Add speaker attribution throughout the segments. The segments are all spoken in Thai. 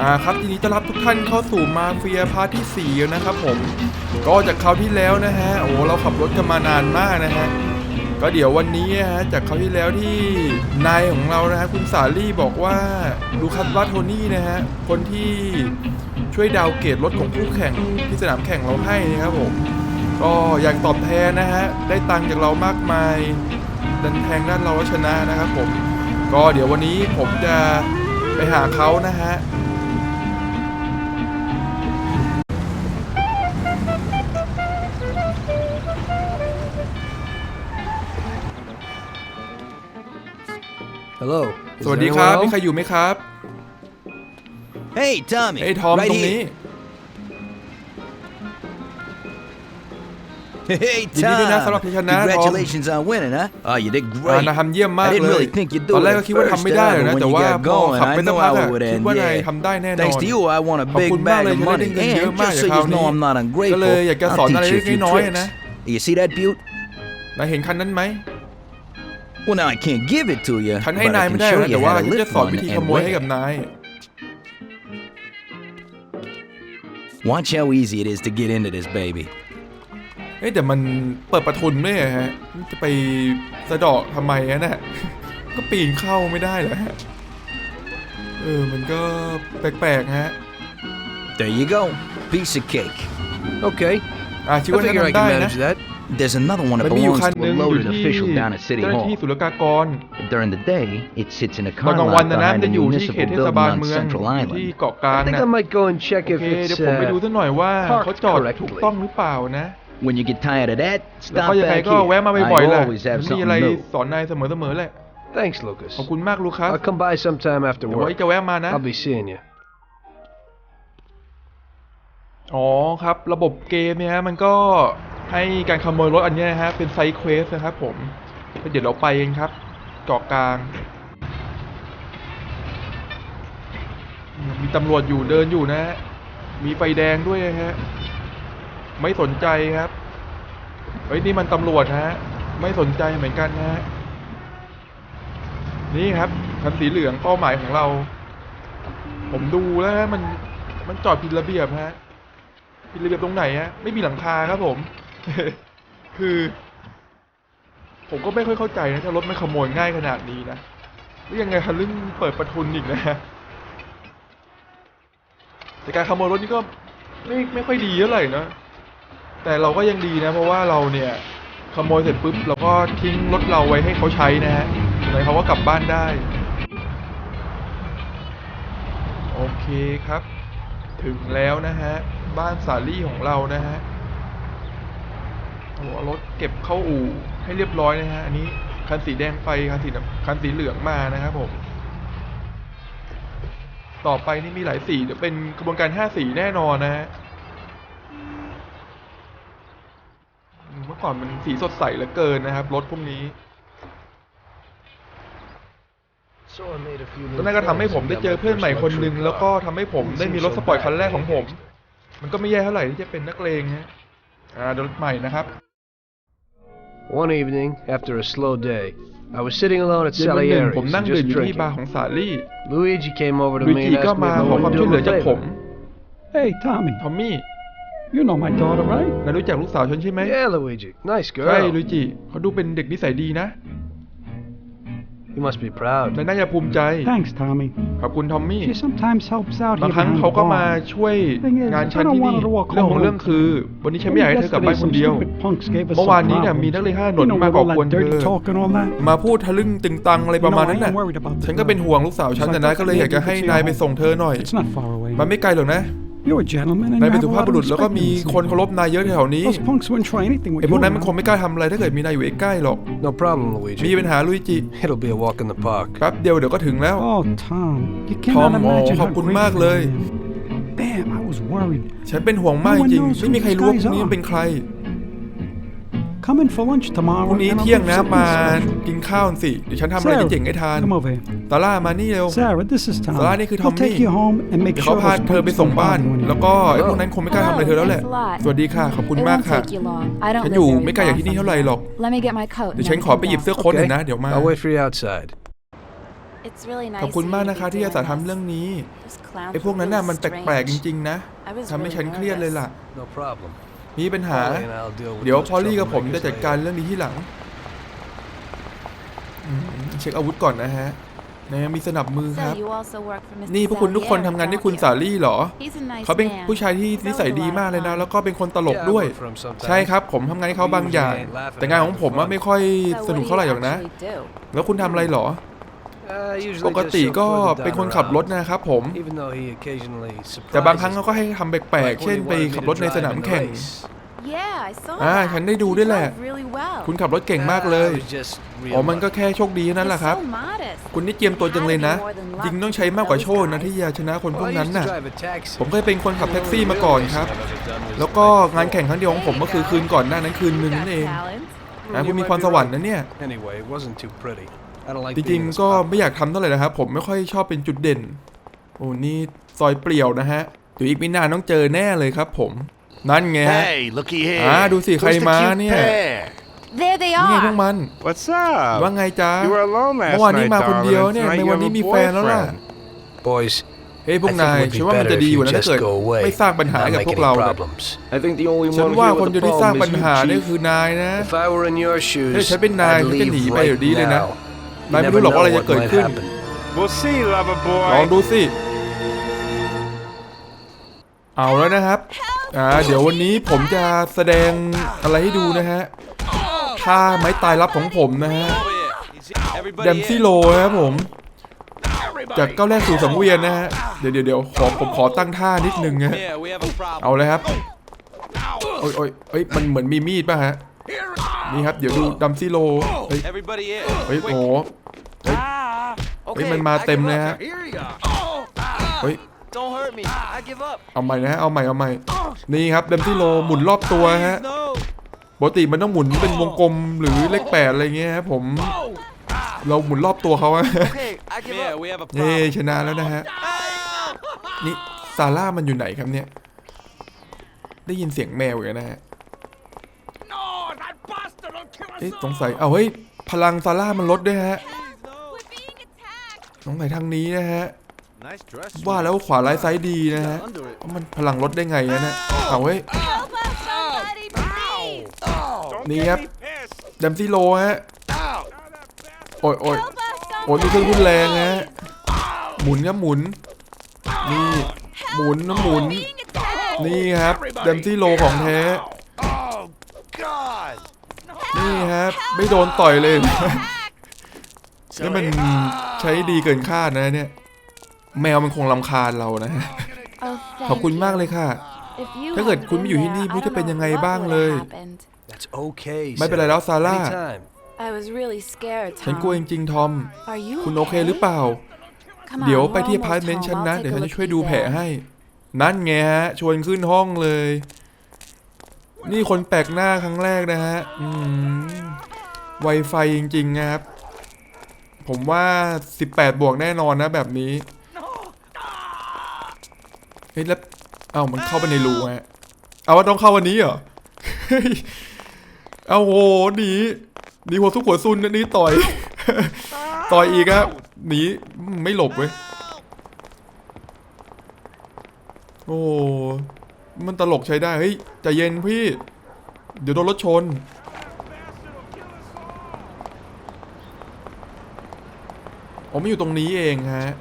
Speaker 1: อ่าครับทีนี้ต้อนรับทุกท่านเข้าสู่มาเฟียพาร์ทที่4นะครับผมก็จากคราวที่แล้วนะฮะโอ้เราขับรถกันมานานมากนะฮะก็เดี๋ยววันนี้นะฮะจากคราวที่แล้วที่นายของเรานะฮะคุณสาลี่บอกว่าดูคัสวัตโทนี่นะฮะคนที่ช่วยดาวเกรดรถของคู่แข่งที่สนามแข่งเราให้นะครับผมก็อยากตอบแทนนะฮะได้ตังค์จากเรามากมายดันแทงด้านเราชนะนะครับผมก็เดี๋ยววันนี้ผมจะไปหาเขานะฮะ
Speaker 2: Hello.
Speaker 1: สวัสดีครับมีใครอยู่ไหมครับ
Speaker 2: Hey, Tommy.
Speaker 1: เฮ้ยทอม
Speaker 2: right
Speaker 1: ตรงนี้
Speaker 2: here. Hey,
Speaker 1: ยินดีด้วยนะสำหรับ
Speaker 2: Tom.
Speaker 1: ที่ชนะทอม
Speaker 2: Congratulations on winning, huh? Oh, you did
Speaker 1: อ่า
Speaker 2: great.
Speaker 1: นายทำเยี่ยมมาก
Speaker 2: I
Speaker 1: เล
Speaker 2: didn't
Speaker 1: ย
Speaker 2: really think you'd
Speaker 1: ตอน
Speaker 2: do
Speaker 1: แรก
Speaker 2: it
Speaker 1: ก็
Speaker 2: at
Speaker 1: คิดว่า
Speaker 2: first,
Speaker 1: ทำไม่ได้เลย
Speaker 2: uh,
Speaker 1: นะ
Speaker 2: but
Speaker 1: แต่
Speaker 2: when you
Speaker 1: ว่า
Speaker 2: got
Speaker 1: พอ
Speaker 2: going,
Speaker 1: ขับ
Speaker 2: I
Speaker 1: ไปสัก
Speaker 2: know
Speaker 1: พัก
Speaker 2: I
Speaker 1: อะ
Speaker 2: would
Speaker 1: คิด
Speaker 2: end.
Speaker 1: ว่านาย
Speaker 2: Yeah.
Speaker 1: ทำได้แน่นอน
Speaker 2: Thanks to you, I won a
Speaker 1: ขอบ
Speaker 2: big
Speaker 1: คุณมาก
Speaker 2: bag
Speaker 1: เลย
Speaker 2: of
Speaker 1: ที่ได้
Speaker 2: money.
Speaker 1: เงินเยอะ
Speaker 2: And
Speaker 1: มาก
Speaker 2: just
Speaker 1: จาก
Speaker 2: so
Speaker 1: คราว
Speaker 2: you
Speaker 1: นี้
Speaker 2: know I'm not
Speaker 1: ก็
Speaker 2: ungrateful,
Speaker 1: เลยอยากจะสอน
Speaker 2: I'll
Speaker 1: อะไร
Speaker 2: teach you a
Speaker 1: เล็ก
Speaker 2: few
Speaker 1: ๆน้อยๆ
Speaker 2: tricks.
Speaker 1: นะ
Speaker 2: You see that butte?
Speaker 1: นายเห็นคันนั้นไหม
Speaker 2: Well, now I can't give it to you,
Speaker 1: ฉันให้
Speaker 2: but
Speaker 1: นาย
Speaker 2: I
Speaker 1: ไม่
Speaker 2: can
Speaker 1: ได้
Speaker 2: show
Speaker 1: นะ
Speaker 2: you
Speaker 1: แต่ว่า
Speaker 2: how to
Speaker 1: ฉันจะ
Speaker 2: lift
Speaker 1: สอน
Speaker 2: one
Speaker 1: วิธีข
Speaker 2: and
Speaker 1: โมยให้
Speaker 2: win
Speaker 1: กับ
Speaker 2: it.
Speaker 1: นาย
Speaker 2: Watch how easy it is to get into this baby.
Speaker 1: เอ้ยแต่มันเปิดประทุนไม่เหรอฮะจะไปสะเดาะทำไมอะน่ะ ก็ปีนเข้าไม่ได้เหรอฮะ เออ มันก็แปลกๆฮะ
Speaker 2: There you go. Piece of cake.
Speaker 3: Okay,
Speaker 1: อะคิด
Speaker 3: I
Speaker 1: ว่า
Speaker 3: figure I
Speaker 1: ทำได้
Speaker 3: can
Speaker 1: นะ
Speaker 3: manage that.
Speaker 2: There's another one
Speaker 1: มั
Speaker 2: that
Speaker 1: นมีอยู่
Speaker 2: belongs
Speaker 1: คัน
Speaker 2: to
Speaker 1: หนึ่
Speaker 2: a
Speaker 1: งอยู่
Speaker 2: loaded
Speaker 1: ที่
Speaker 2: official down at City
Speaker 1: เจ้าหน้าที่
Speaker 2: Hall.
Speaker 1: ศุลกากร
Speaker 2: During the day, it sits in a
Speaker 1: ตอน
Speaker 2: car
Speaker 1: กลางวัน
Speaker 2: lot
Speaker 1: นะนะ
Speaker 2: behind
Speaker 1: จะ
Speaker 2: the
Speaker 1: อยู่ที่เขต
Speaker 2: municipal
Speaker 1: เทศ
Speaker 2: building
Speaker 1: บาล
Speaker 2: on
Speaker 1: เมือง
Speaker 2: Central
Speaker 1: ที่
Speaker 2: Island.
Speaker 1: เกาะกลาง
Speaker 3: I think
Speaker 1: นะ
Speaker 3: I might go and check
Speaker 1: โอ
Speaker 3: if
Speaker 1: เค
Speaker 3: it's
Speaker 1: เดี๋ยวผมไปดู
Speaker 3: uh,
Speaker 1: สักหน่อยว่า
Speaker 3: parked
Speaker 1: เขาจอด
Speaker 3: correctly
Speaker 1: ถูกต้องหรือเปล่านะ
Speaker 2: When you get tired of that,
Speaker 1: แล้ว
Speaker 2: stop
Speaker 1: ก็ยังไง
Speaker 2: back
Speaker 1: ก็แวะมา
Speaker 2: here.
Speaker 1: บ่อยๆ
Speaker 2: I
Speaker 1: แหละ
Speaker 2: always have
Speaker 1: มีอะไร
Speaker 2: something new.
Speaker 1: สอนนายเสมอๆแหละ
Speaker 3: Thanks, Lucas.
Speaker 1: ขอบคุณมากลูกครับ
Speaker 3: I'll come by sometime after
Speaker 1: เดี๋ยวไว้
Speaker 3: work.
Speaker 1: จะแวะมานะ
Speaker 3: I'll be seeing you.
Speaker 1: อ๋อครับ ระบบเกมเนี่ยฮะมันก็ ให้การขโมยรถอันนี้นะฮะเป็นไซด์เควสนะครับผมเดี๋ยวเราไปกันครับเกาะกลาง มีตำรวจอยู่เดินอยู่นะฮะมีไฟแดงด้วยฮะไม่สนใจครับเฮ้ยนี่มันตำรวจฮะไม่สนใจเหมือนกันฮะนี่ครับคันสีเหลืองเป้าหมายของเรา ผมดูแล้วฮะมันมันจอดผิดระเบียบฮะผิดระเบียบตรงไหนฮะไม่มีหลังคาครับผม คือ ผมก็ไม่ค่อยเข้าใจนะ ถ้ารถไม่ขโมยง่ายขนาดนี้นะแล้วยังไงคันลึ่งเปิดประทุนอีกนะแต่การขโมยรถนี่ก็ไม่ไม่ค่อยดีเท่าไหร่นะแต่เราก็ยังดีนะ เพราะว่าเราเนี่ย ขโมยเสร็จปุ๊บเราก็ทิ้งรถเราไว้ให้เขาใช้นะฮะเลยเขาก็กลับบ้านได้ โอเคครับ ถึงแล้วนะฮะ บ้านสาลี่ของเรานะฮะ หเอารถเก็บเข้าอู่ให้เรียบร้อยนะฮะอันนี้คันสีแดงไปคันสีคันสีเหลืองมานะครับผม ต่อไปนี่มีหลายสีเดี๋ยวเป็นกระบวนการห้าสีแน่นอนนะฮะเมื่อก่อนมันสีสดใสเหลือเกินนะครับรถพวกนี้
Speaker 3: So I made a few
Speaker 1: แล้ว
Speaker 3: new
Speaker 1: นั่นก็ทำให้ผมได้เจอเพื่อนใหม่คนหนึ่งแล้วก็ทำให้ผมได้มีรถสปอร์ตคันแรกของผม มันก็ไม่แย่เท่าไหร่ที่จะเป็นนักเลงฮะอ่ารถใหม่นะครับ
Speaker 3: One evening, after a slow day, I was sitting alone at
Speaker 1: เย็นวันหนึ่ง
Speaker 3: Salieri's
Speaker 1: ผมนั่ง
Speaker 3: and
Speaker 1: ดื่ม
Speaker 3: just
Speaker 1: อยู่ที่บาร์
Speaker 3: drinking.
Speaker 1: ของสาลี่
Speaker 3: Luigi came over to
Speaker 1: ลุย
Speaker 3: me
Speaker 1: จิ
Speaker 3: and
Speaker 1: ก็
Speaker 3: asked me
Speaker 1: มา
Speaker 3: if I
Speaker 1: ขอความ
Speaker 3: would
Speaker 1: ช่วย
Speaker 3: do
Speaker 1: เหลือ
Speaker 3: him a
Speaker 1: จากผม
Speaker 3: favor.
Speaker 4: Hey, Tommy,
Speaker 1: ทอมมี่
Speaker 4: you know my daughter, right?
Speaker 1: นายรู้จักลูกสาวฉันใช่ไหม
Speaker 3: Yeah, Luigi. Nice
Speaker 1: ใช่
Speaker 3: girl.
Speaker 1: ลุยจิเขาดูเป็นเด็กนิสัยดีนะ
Speaker 3: You must be proud.
Speaker 1: นายน่าจะภูมิใจ
Speaker 4: Thanks, Tommy.
Speaker 1: ขอบคุณทอมมี่
Speaker 4: She sometimes helps out
Speaker 1: บาง
Speaker 4: here
Speaker 1: ครั้ง
Speaker 4: behind
Speaker 1: เขา
Speaker 4: the
Speaker 1: ก็มา
Speaker 4: bar.
Speaker 1: ช่วย
Speaker 4: Thing is,
Speaker 1: งานฉัน
Speaker 4: I don't
Speaker 1: ที่นี่
Speaker 4: want her to walk
Speaker 1: เรื่องของ
Speaker 4: home
Speaker 1: เรื่องคือ วันนี้ฉันไม่อยากให้เธอกลับบ้าน
Speaker 4: Yesterday,
Speaker 1: คน
Speaker 4: some
Speaker 1: เดียว
Speaker 4: stupid punks gave us
Speaker 1: เมื่อวาน
Speaker 4: some
Speaker 1: นี้เนี่ย
Speaker 4: problems.
Speaker 1: มีนักเลงห้าหน
Speaker 4: You
Speaker 1: น
Speaker 4: know,
Speaker 1: มา
Speaker 4: with
Speaker 1: ก่อ
Speaker 4: all
Speaker 1: กวน
Speaker 4: that
Speaker 1: เธอ
Speaker 4: dirty talk and all that.
Speaker 1: มาพูดทะลึ่งตึงตังอะไรประมาณนั้น
Speaker 4: You know, I
Speaker 1: น่ะ
Speaker 4: am worried about the
Speaker 1: ฉันก็เป็น
Speaker 4: girl.
Speaker 1: ห่วงลูกสาวฉัน
Speaker 4: So I
Speaker 1: แต่นะ
Speaker 4: thought
Speaker 1: ก็เลยอยากจะ
Speaker 4: maybe
Speaker 1: ให้
Speaker 4: we could
Speaker 1: นาย
Speaker 4: see
Speaker 1: ไป
Speaker 4: her
Speaker 1: ส่งเธอหน่อย
Speaker 4: It's not far away.
Speaker 1: มันไม่ไกลหรอกนะ
Speaker 4: You're a gentleman and
Speaker 1: นาย
Speaker 4: you
Speaker 1: เป็น
Speaker 4: have
Speaker 1: สุ
Speaker 4: a
Speaker 1: ภาพ
Speaker 4: lot
Speaker 1: บุ
Speaker 4: of
Speaker 1: รุษแล้วก็
Speaker 4: respect
Speaker 1: มี
Speaker 4: in this
Speaker 1: คน
Speaker 4: city.
Speaker 1: เคารพนายเยอะแถวนี้
Speaker 4: Those punks wouldn't try anything with
Speaker 1: ไอ้พว
Speaker 4: you.
Speaker 1: กนั้นมันคง
Speaker 4: man.
Speaker 1: ไม่กล้าทำอะไรถ้าเกิดมีนายอยู่ใกล้ๆหรอก
Speaker 3: No problem,
Speaker 1: มี
Speaker 3: Luigi.
Speaker 1: ปัญหาลุยจิ
Speaker 3: It'll be a walk in the park.
Speaker 1: แป๊บเดียวเดี๋ยวก็ถึงแล้ว
Speaker 4: Oh, Tom, you
Speaker 1: ทอม
Speaker 4: cannot
Speaker 1: โอ้
Speaker 4: imagine
Speaker 1: ขอบ
Speaker 4: how
Speaker 1: คุณ
Speaker 4: grateful
Speaker 1: มากเลย
Speaker 4: I am. Damn, I was worried.
Speaker 1: ฉันเป็นห่วงมากจริงๆไม่มีใครรู้ว่าพวกนี้มันเป็นใคร
Speaker 4: Come in for lunch
Speaker 1: พ
Speaker 4: tomorrow.
Speaker 1: รุ่งนี้
Speaker 4: and I'll
Speaker 1: เที่ยง
Speaker 4: do
Speaker 1: นะ
Speaker 4: something
Speaker 1: มา
Speaker 4: special.
Speaker 1: กินข้าวสิเดี๋ยวฉันทำอะไรเจ๋งๆให้ทาน
Speaker 4: come over here.
Speaker 1: ตาล่ามานี่เร็ว
Speaker 4: Sarah, this is Tom.
Speaker 1: Sarah, นี่คือ
Speaker 4: He'll take
Speaker 1: Tommy.
Speaker 4: you home and make
Speaker 1: เดี๋ยวเขา
Speaker 4: sure
Speaker 1: พา
Speaker 4: those
Speaker 1: เธอไป
Speaker 4: punks
Speaker 1: ส่ง
Speaker 4: don't
Speaker 1: บ้าน
Speaker 4: bother you
Speaker 1: แล้ว
Speaker 4: anymore.
Speaker 1: ก็ไอ้พวกนั้นคงไม่กล้าทำอะไรเธอแล้วแหละ
Speaker 5: Hello, thanks a lot.
Speaker 1: สวัสดีค่ะ ขอบคุณ
Speaker 5: It
Speaker 1: มาก
Speaker 5: won't
Speaker 1: ค่ะ
Speaker 5: take you long. I don't
Speaker 1: ฉัน
Speaker 5: live
Speaker 1: อยู่
Speaker 5: very
Speaker 1: ไม่ไกล
Speaker 5: far
Speaker 1: จากที่นี่
Speaker 5: from
Speaker 1: เท่าไหร่
Speaker 5: here.
Speaker 1: หรอก
Speaker 5: Let me get my coat.
Speaker 1: เดี๋ยว
Speaker 5: and
Speaker 1: ฉัน
Speaker 5: then
Speaker 1: ขอ
Speaker 5: come
Speaker 1: ไปหยิบ
Speaker 5: down.
Speaker 1: เสื้อโค้ทหน่อยนะ เดี๋ยวมา
Speaker 3: I'll wait for you outside.
Speaker 5: It's really nice
Speaker 1: ขอบคุณ
Speaker 5: of
Speaker 1: มาก
Speaker 5: you to
Speaker 1: นะคะ
Speaker 5: be
Speaker 1: ที่อา
Speaker 5: doing
Speaker 1: สาทำ
Speaker 5: this.
Speaker 1: เรื่องนี้
Speaker 5: Those clowns
Speaker 1: ไอ้พวก
Speaker 5: were
Speaker 1: นั้นน่ะ
Speaker 5: really
Speaker 1: มันแปลกๆจ
Speaker 5: strange.
Speaker 1: ริงๆนะ
Speaker 5: I was
Speaker 1: ทำให้
Speaker 5: really
Speaker 1: ฉันเครียดเลยล่ะ
Speaker 3: No problem.
Speaker 1: มีปัญหา
Speaker 3: Polly and I'll deal with
Speaker 1: เดี๋ยว
Speaker 3: those
Speaker 1: พอลลี่กับผมจะ
Speaker 3: troublemakers
Speaker 1: จัดการ
Speaker 3: later.
Speaker 1: เรื่องนี้ที่หลังอืมเช็คอาวุธก่อนนะฮะนะมีสนับมือครับ
Speaker 5: So you also work for Mr.
Speaker 1: นี่พวกคุณทุกคน
Speaker 5: Salieri,
Speaker 1: ทำงานให้
Speaker 5: don't
Speaker 1: คุณ
Speaker 5: you?
Speaker 1: สาลี่เหรอ
Speaker 5: He's a nice
Speaker 1: เขาเป็น
Speaker 5: man.
Speaker 1: ผู้ชายที่
Speaker 5: He's
Speaker 1: นิสัย
Speaker 5: always
Speaker 1: ดี
Speaker 5: a lot
Speaker 1: มาก
Speaker 5: of
Speaker 1: เลยนะ
Speaker 5: fun.
Speaker 1: แล้วก็เป็นคนตลก
Speaker 3: Yeah, I
Speaker 1: ด้วย
Speaker 3: work for him sometimes.
Speaker 1: ใช่ครับ ผมทำงานให้เขาบางอย่าง แต่งานของผมว่าไม่ค่อย
Speaker 5: So
Speaker 1: ส
Speaker 5: what
Speaker 1: นุก
Speaker 5: do
Speaker 1: เท่าไหร่
Speaker 5: you
Speaker 1: หรอกนะ
Speaker 5: actually do?
Speaker 1: แล้วคุณทำอะไรเหรอ
Speaker 3: Uh, usually
Speaker 1: ปก
Speaker 3: just
Speaker 1: ติ
Speaker 3: chauffeur
Speaker 1: ก็
Speaker 3: the
Speaker 1: เป็น
Speaker 3: Donna
Speaker 1: คนขับรถ
Speaker 3: around.
Speaker 1: นะครับผม
Speaker 3: Even though he occasionally
Speaker 1: แต่บางครั้ง
Speaker 3: surprises
Speaker 1: เขาก็ให้ทำแปลก
Speaker 3: like
Speaker 1: ๆเช่น
Speaker 3: when he
Speaker 1: ไป
Speaker 3: wanted me
Speaker 1: ขับ
Speaker 3: to
Speaker 1: รถใน
Speaker 3: drive
Speaker 1: สนาม
Speaker 3: in the
Speaker 1: แข่ง
Speaker 3: race.
Speaker 5: Yeah, I saw
Speaker 1: อ่า
Speaker 5: that.
Speaker 1: ฉันได้ดู
Speaker 5: He
Speaker 1: ด้วยแหละ
Speaker 5: drove really well.
Speaker 1: คุณขับรถเก่งมากเลย
Speaker 3: Nah, it was just real
Speaker 1: อ๋อ มันก็
Speaker 3: luck.
Speaker 1: แค่โชคดีนั่นแหละ
Speaker 5: He's
Speaker 1: ครับ
Speaker 5: so modest.
Speaker 1: คุณนี่เจียมตัวจังเลยนะ จริงต้องใช้มากกว่าโชคนะที่จะชนะคนพ
Speaker 3: Well,
Speaker 1: วก
Speaker 3: I
Speaker 1: นั้น
Speaker 3: used to
Speaker 1: น่ะ
Speaker 3: drive a taxi.
Speaker 1: ผมเคยเป็นคนขับแท็กซี่
Speaker 3: The
Speaker 1: มา
Speaker 3: only
Speaker 1: ก่อน
Speaker 3: real
Speaker 1: ครับ
Speaker 3: racing I've ever done was
Speaker 1: แล้วก็
Speaker 3: the night
Speaker 1: งานแข่งครั้งเดียวของผมก็คือคืนก่อนหน้านั้นคืนหนึ่ง
Speaker 5: You
Speaker 1: นั่
Speaker 5: got
Speaker 1: นเอง
Speaker 5: talent.
Speaker 1: นะ
Speaker 3: before.
Speaker 1: คุณ
Speaker 3: You
Speaker 1: มี
Speaker 3: might
Speaker 1: ความ
Speaker 3: be
Speaker 1: สวรรค์
Speaker 3: right.
Speaker 1: นะเนี่ย
Speaker 3: Anyway, it wasn't too pretty. I don't like
Speaker 1: จ
Speaker 3: being
Speaker 1: ริง
Speaker 3: in the
Speaker 1: ๆก็
Speaker 3: spotlight.
Speaker 1: ไม่อยากทำเท่าไหร่นะครับ ผมไม่ค่อยชอบเป็นจุดเด่น โอ้นี่ซอยเปลี่ยวนะฮะเดี๋ยวอีกไม่นานต้องเจอแน่เลยครับผม นั่นไงฮะ
Speaker 6: Hey, looky here.
Speaker 1: Ah, ดูสิ
Speaker 6: Who's
Speaker 1: ใคร
Speaker 6: the
Speaker 1: มา
Speaker 6: cute
Speaker 1: เนี่ย
Speaker 6: pair?
Speaker 5: There they
Speaker 1: นี่ไงพวก
Speaker 5: are.
Speaker 1: มัน
Speaker 6: What's up?
Speaker 1: ว่าไงจ๊ะ
Speaker 6: You were alone last
Speaker 1: เมื่อวานนี้
Speaker 6: night,
Speaker 1: มาคน
Speaker 6: darling.
Speaker 1: เดียวเนี่ย
Speaker 6: Tonight
Speaker 1: ใน
Speaker 6: you
Speaker 1: วัน
Speaker 6: have
Speaker 1: นี้
Speaker 6: a
Speaker 1: มีแฟนแล้วล่ะ
Speaker 6: boyfriend.
Speaker 3: Boys,
Speaker 1: เฮ้ยพวก
Speaker 3: I think
Speaker 1: นาย
Speaker 3: it would
Speaker 1: ฉัน
Speaker 3: be
Speaker 1: ว่ามัน
Speaker 3: better
Speaker 1: จะ
Speaker 3: if
Speaker 1: ดีก
Speaker 3: you
Speaker 1: ว่านั้นถ้า
Speaker 3: just
Speaker 1: เกิด
Speaker 3: go away.
Speaker 1: ไม่สร้างปัญหา
Speaker 3: Not
Speaker 1: กับ
Speaker 3: make
Speaker 1: พวก
Speaker 3: any
Speaker 1: เรานะ
Speaker 3: problems.
Speaker 6: I think the only
Speaker 1: ฉัน
Speaker 6: one
Speaker 1: ว่า
Speaker 6: here
Speaker 1: คน
Speaker 6: with
Speaker 1: เดียว
Speaker 6: the
Speaker 1: ที่สร้าง
Speaker 6: problem
Speaker 1: ปัญ
Speaker 6: is
Speaker 1: หา
Speaker 6: you,
Speaker 1: เนี่ย
Speaker 6: Chief.
Speaker 1: คือนายนะ
Speaker 3: If I were in your
Speaker 1: ถ้า
Speaker 3: shoes,
Speaker 1: ฉันเป็นนาย
Speaker 3: I'd
Speaker 1: ฉันจะ
Speaker 3: leave
Speaker 1: หนีไป
Speaker 3: right
Speaker 1: เดี๋ยวนี้เลยนะ
Speaker 3: now.
Speaker 1: นาย
Speaker 3: You
Speaker 1: ไม่
Speaker 3: never
Speaker 1: รู้หรอกว่า
Speaker 3: know
Speaker 1: อะไรจะ
Speaker 3: what
Speaker 1: เกิด
Speaker 3: might
Speaker 1: ขึ้น
Speaker 3: happen.
Speaker 6: We'll see, lover
Speaker 1: ลอง
Speaker 6: boy.
Speaker 1: ดูสิ เอาแล้วนะครับอ่าเดี๋ยววันนี้ผมจะแสดงอะไรให้ดูนะฮะท่าไม้ตายลับของผมนะฮะแดมซี่โลนะครับผม จากก้าวแรกสู่สังเวียนนะฮะ เดี๋ยวเดี๋ยวเดี๋ยวขอผมขอตั้งท่านิดนึงนะฮะเอาเลยครับ โอ้ยโอ้ยเอ้ยมันเหมือนมีมีดป่ะฮะ นี่ครับ เดี๋ยวดูดัมซี่โล เฮ้ย
Speaker 7: Everybody in.
Speaker 1: เฮ้ยโอ้โหเฮ้ยเฮ้ยมันมาเต็มเลยฮะ
Speaker 7: Here you go.
Speaker 1: เฮ้ย
Speaker 7: Don't hurt me. I give up.
Speaker 1: เอาใหม่นะฮะ เอาใหม่ เอาใหม่ นี่ครับดัมซี่โลหมุนรอบตัวฮะ
Speaker 7: No.
Speaker 1: ปกติมันต้องหมุนเป็นวงกลมหรือเลขแปดอะไรเงี้ยครับผม เราหมุนรอบตัวเขาอะ
Speaker 7: Okay, I give Yeah, up. we have a
Speaker 1: เย้
Speaker 7: problem.
Speaker 1: ชนะแล้วนะฮะ นี่ซาร่ามันอยู่ไหนครับเนี่ย ได้ยินเสียงแมวอยู่นะฮะ เอ๊ะสงสัยเอาเฮ้ยพลังซาร่ามันลดด้วยฮะสงสัยทางนี้นะฮะ
Speaker 6: Nice dress.
Speaker 1: ว่าแล้วขวาร้ายซ้ายดีนะฮะ
Speaker 6: Under it.
Speaker 1: มันพลังลดได้ไงนะเนี่ยเอาเฮ้ยนี่ครับ
Speaker 6: Pissed.
Speaker 1: ดัมซี่โลฮะโอ้ยโอ้ยโอ้ยมีเครื่องรุนแรงฮะหมุนครับหมุนนี่หมุนนะหมุนนี่ครับดัมซี่โลของแท้
Speaker 6: Oh, God.
Speaker 1: นี่ครับไม่โดนต่อยเลยนี่มันใช้ดีเกินคาดนะเนี่ย แมวมันคงรำคาญเรานะฮะ
Speaker 5: Oh,
Speaker 1: ขอบคุณมากเลยค่ะ
Speaker 5: If you
Speaker 1: ถ้าเกิด
Speaker 5: hadn't
Speaker 1: คุณไม่อยู่ที่
Speaker 5: been
Speaker 1: นี่
Speaker 5: there,
Speaker 1: ไม่รู้
Speaker 5: I
Speaker 1: จะเป็น
Speaker 5: don't
Speaker 1: ยังไง
Speaker 5: know what
Speaker 1: บ้าง
Speaker 5: would
Speaker 1: เลย
Speaker 5: have happened.
Speaker 3: That's okay.
Speaker 1: ไม่เป็นไรแล้วซาร่า
Speaker 3: Anytime.
Speaker 5: I was really scared,
Speaker 1: ฉัน
Speaker 5: Tom.
Speaker 1: กลัวจริงๆทอม
Speaker 5: Are you
Speaker 1: คุณโอเคหรือเปล่า
Speaker 5: Come on,
Speaker 1: เดี๋ยวไป
Speaker 5: we're
Speaker 1: ที่
Speaker 5: almost
Speaker 1: พาร์ทเมนต์
Speaker 5: home.
Speaker 1: ฉัน
Speaker 5: I'll
Speaker 1: นะ
Speaker 5: take
Speaker 1: เดี๋ยว
Speaker 5: a
Speaker 1: ฉัน
Speaker 5: look
Speaker 1: จะช่วย
Speaker 5: at
Speaker 1: ดู
Speaker 5: you
Speaker 1: แผล
Speaker 5: there.
Speaker 1: ให้ นั่นไงฮะ ชวนขึ้นห้องเลย นี่คนแปลกหน้าครั้งแรกนะฮะ อืมไวไฟจริงๆนะครับ ผมว่า 18 บวกแน่นอนนะแบบนี้ เฮ้ยแล้วเอ้ามันเข้าไปในรูฮะ เอาว่าต้องเข้าวันนี้เหรอเฮ้ยเอาโหหนีหนีหัวซุกหัวซุนนนี้ต่อย ต่อยอีกครับหนีไม่หลบเว้ย โอ้ มันตลกใช้ได้ เฮ้ยใจเย็นพี่ เดี๋ยวโดนรถชน ผมอยู่ตรงนี้เองฮะ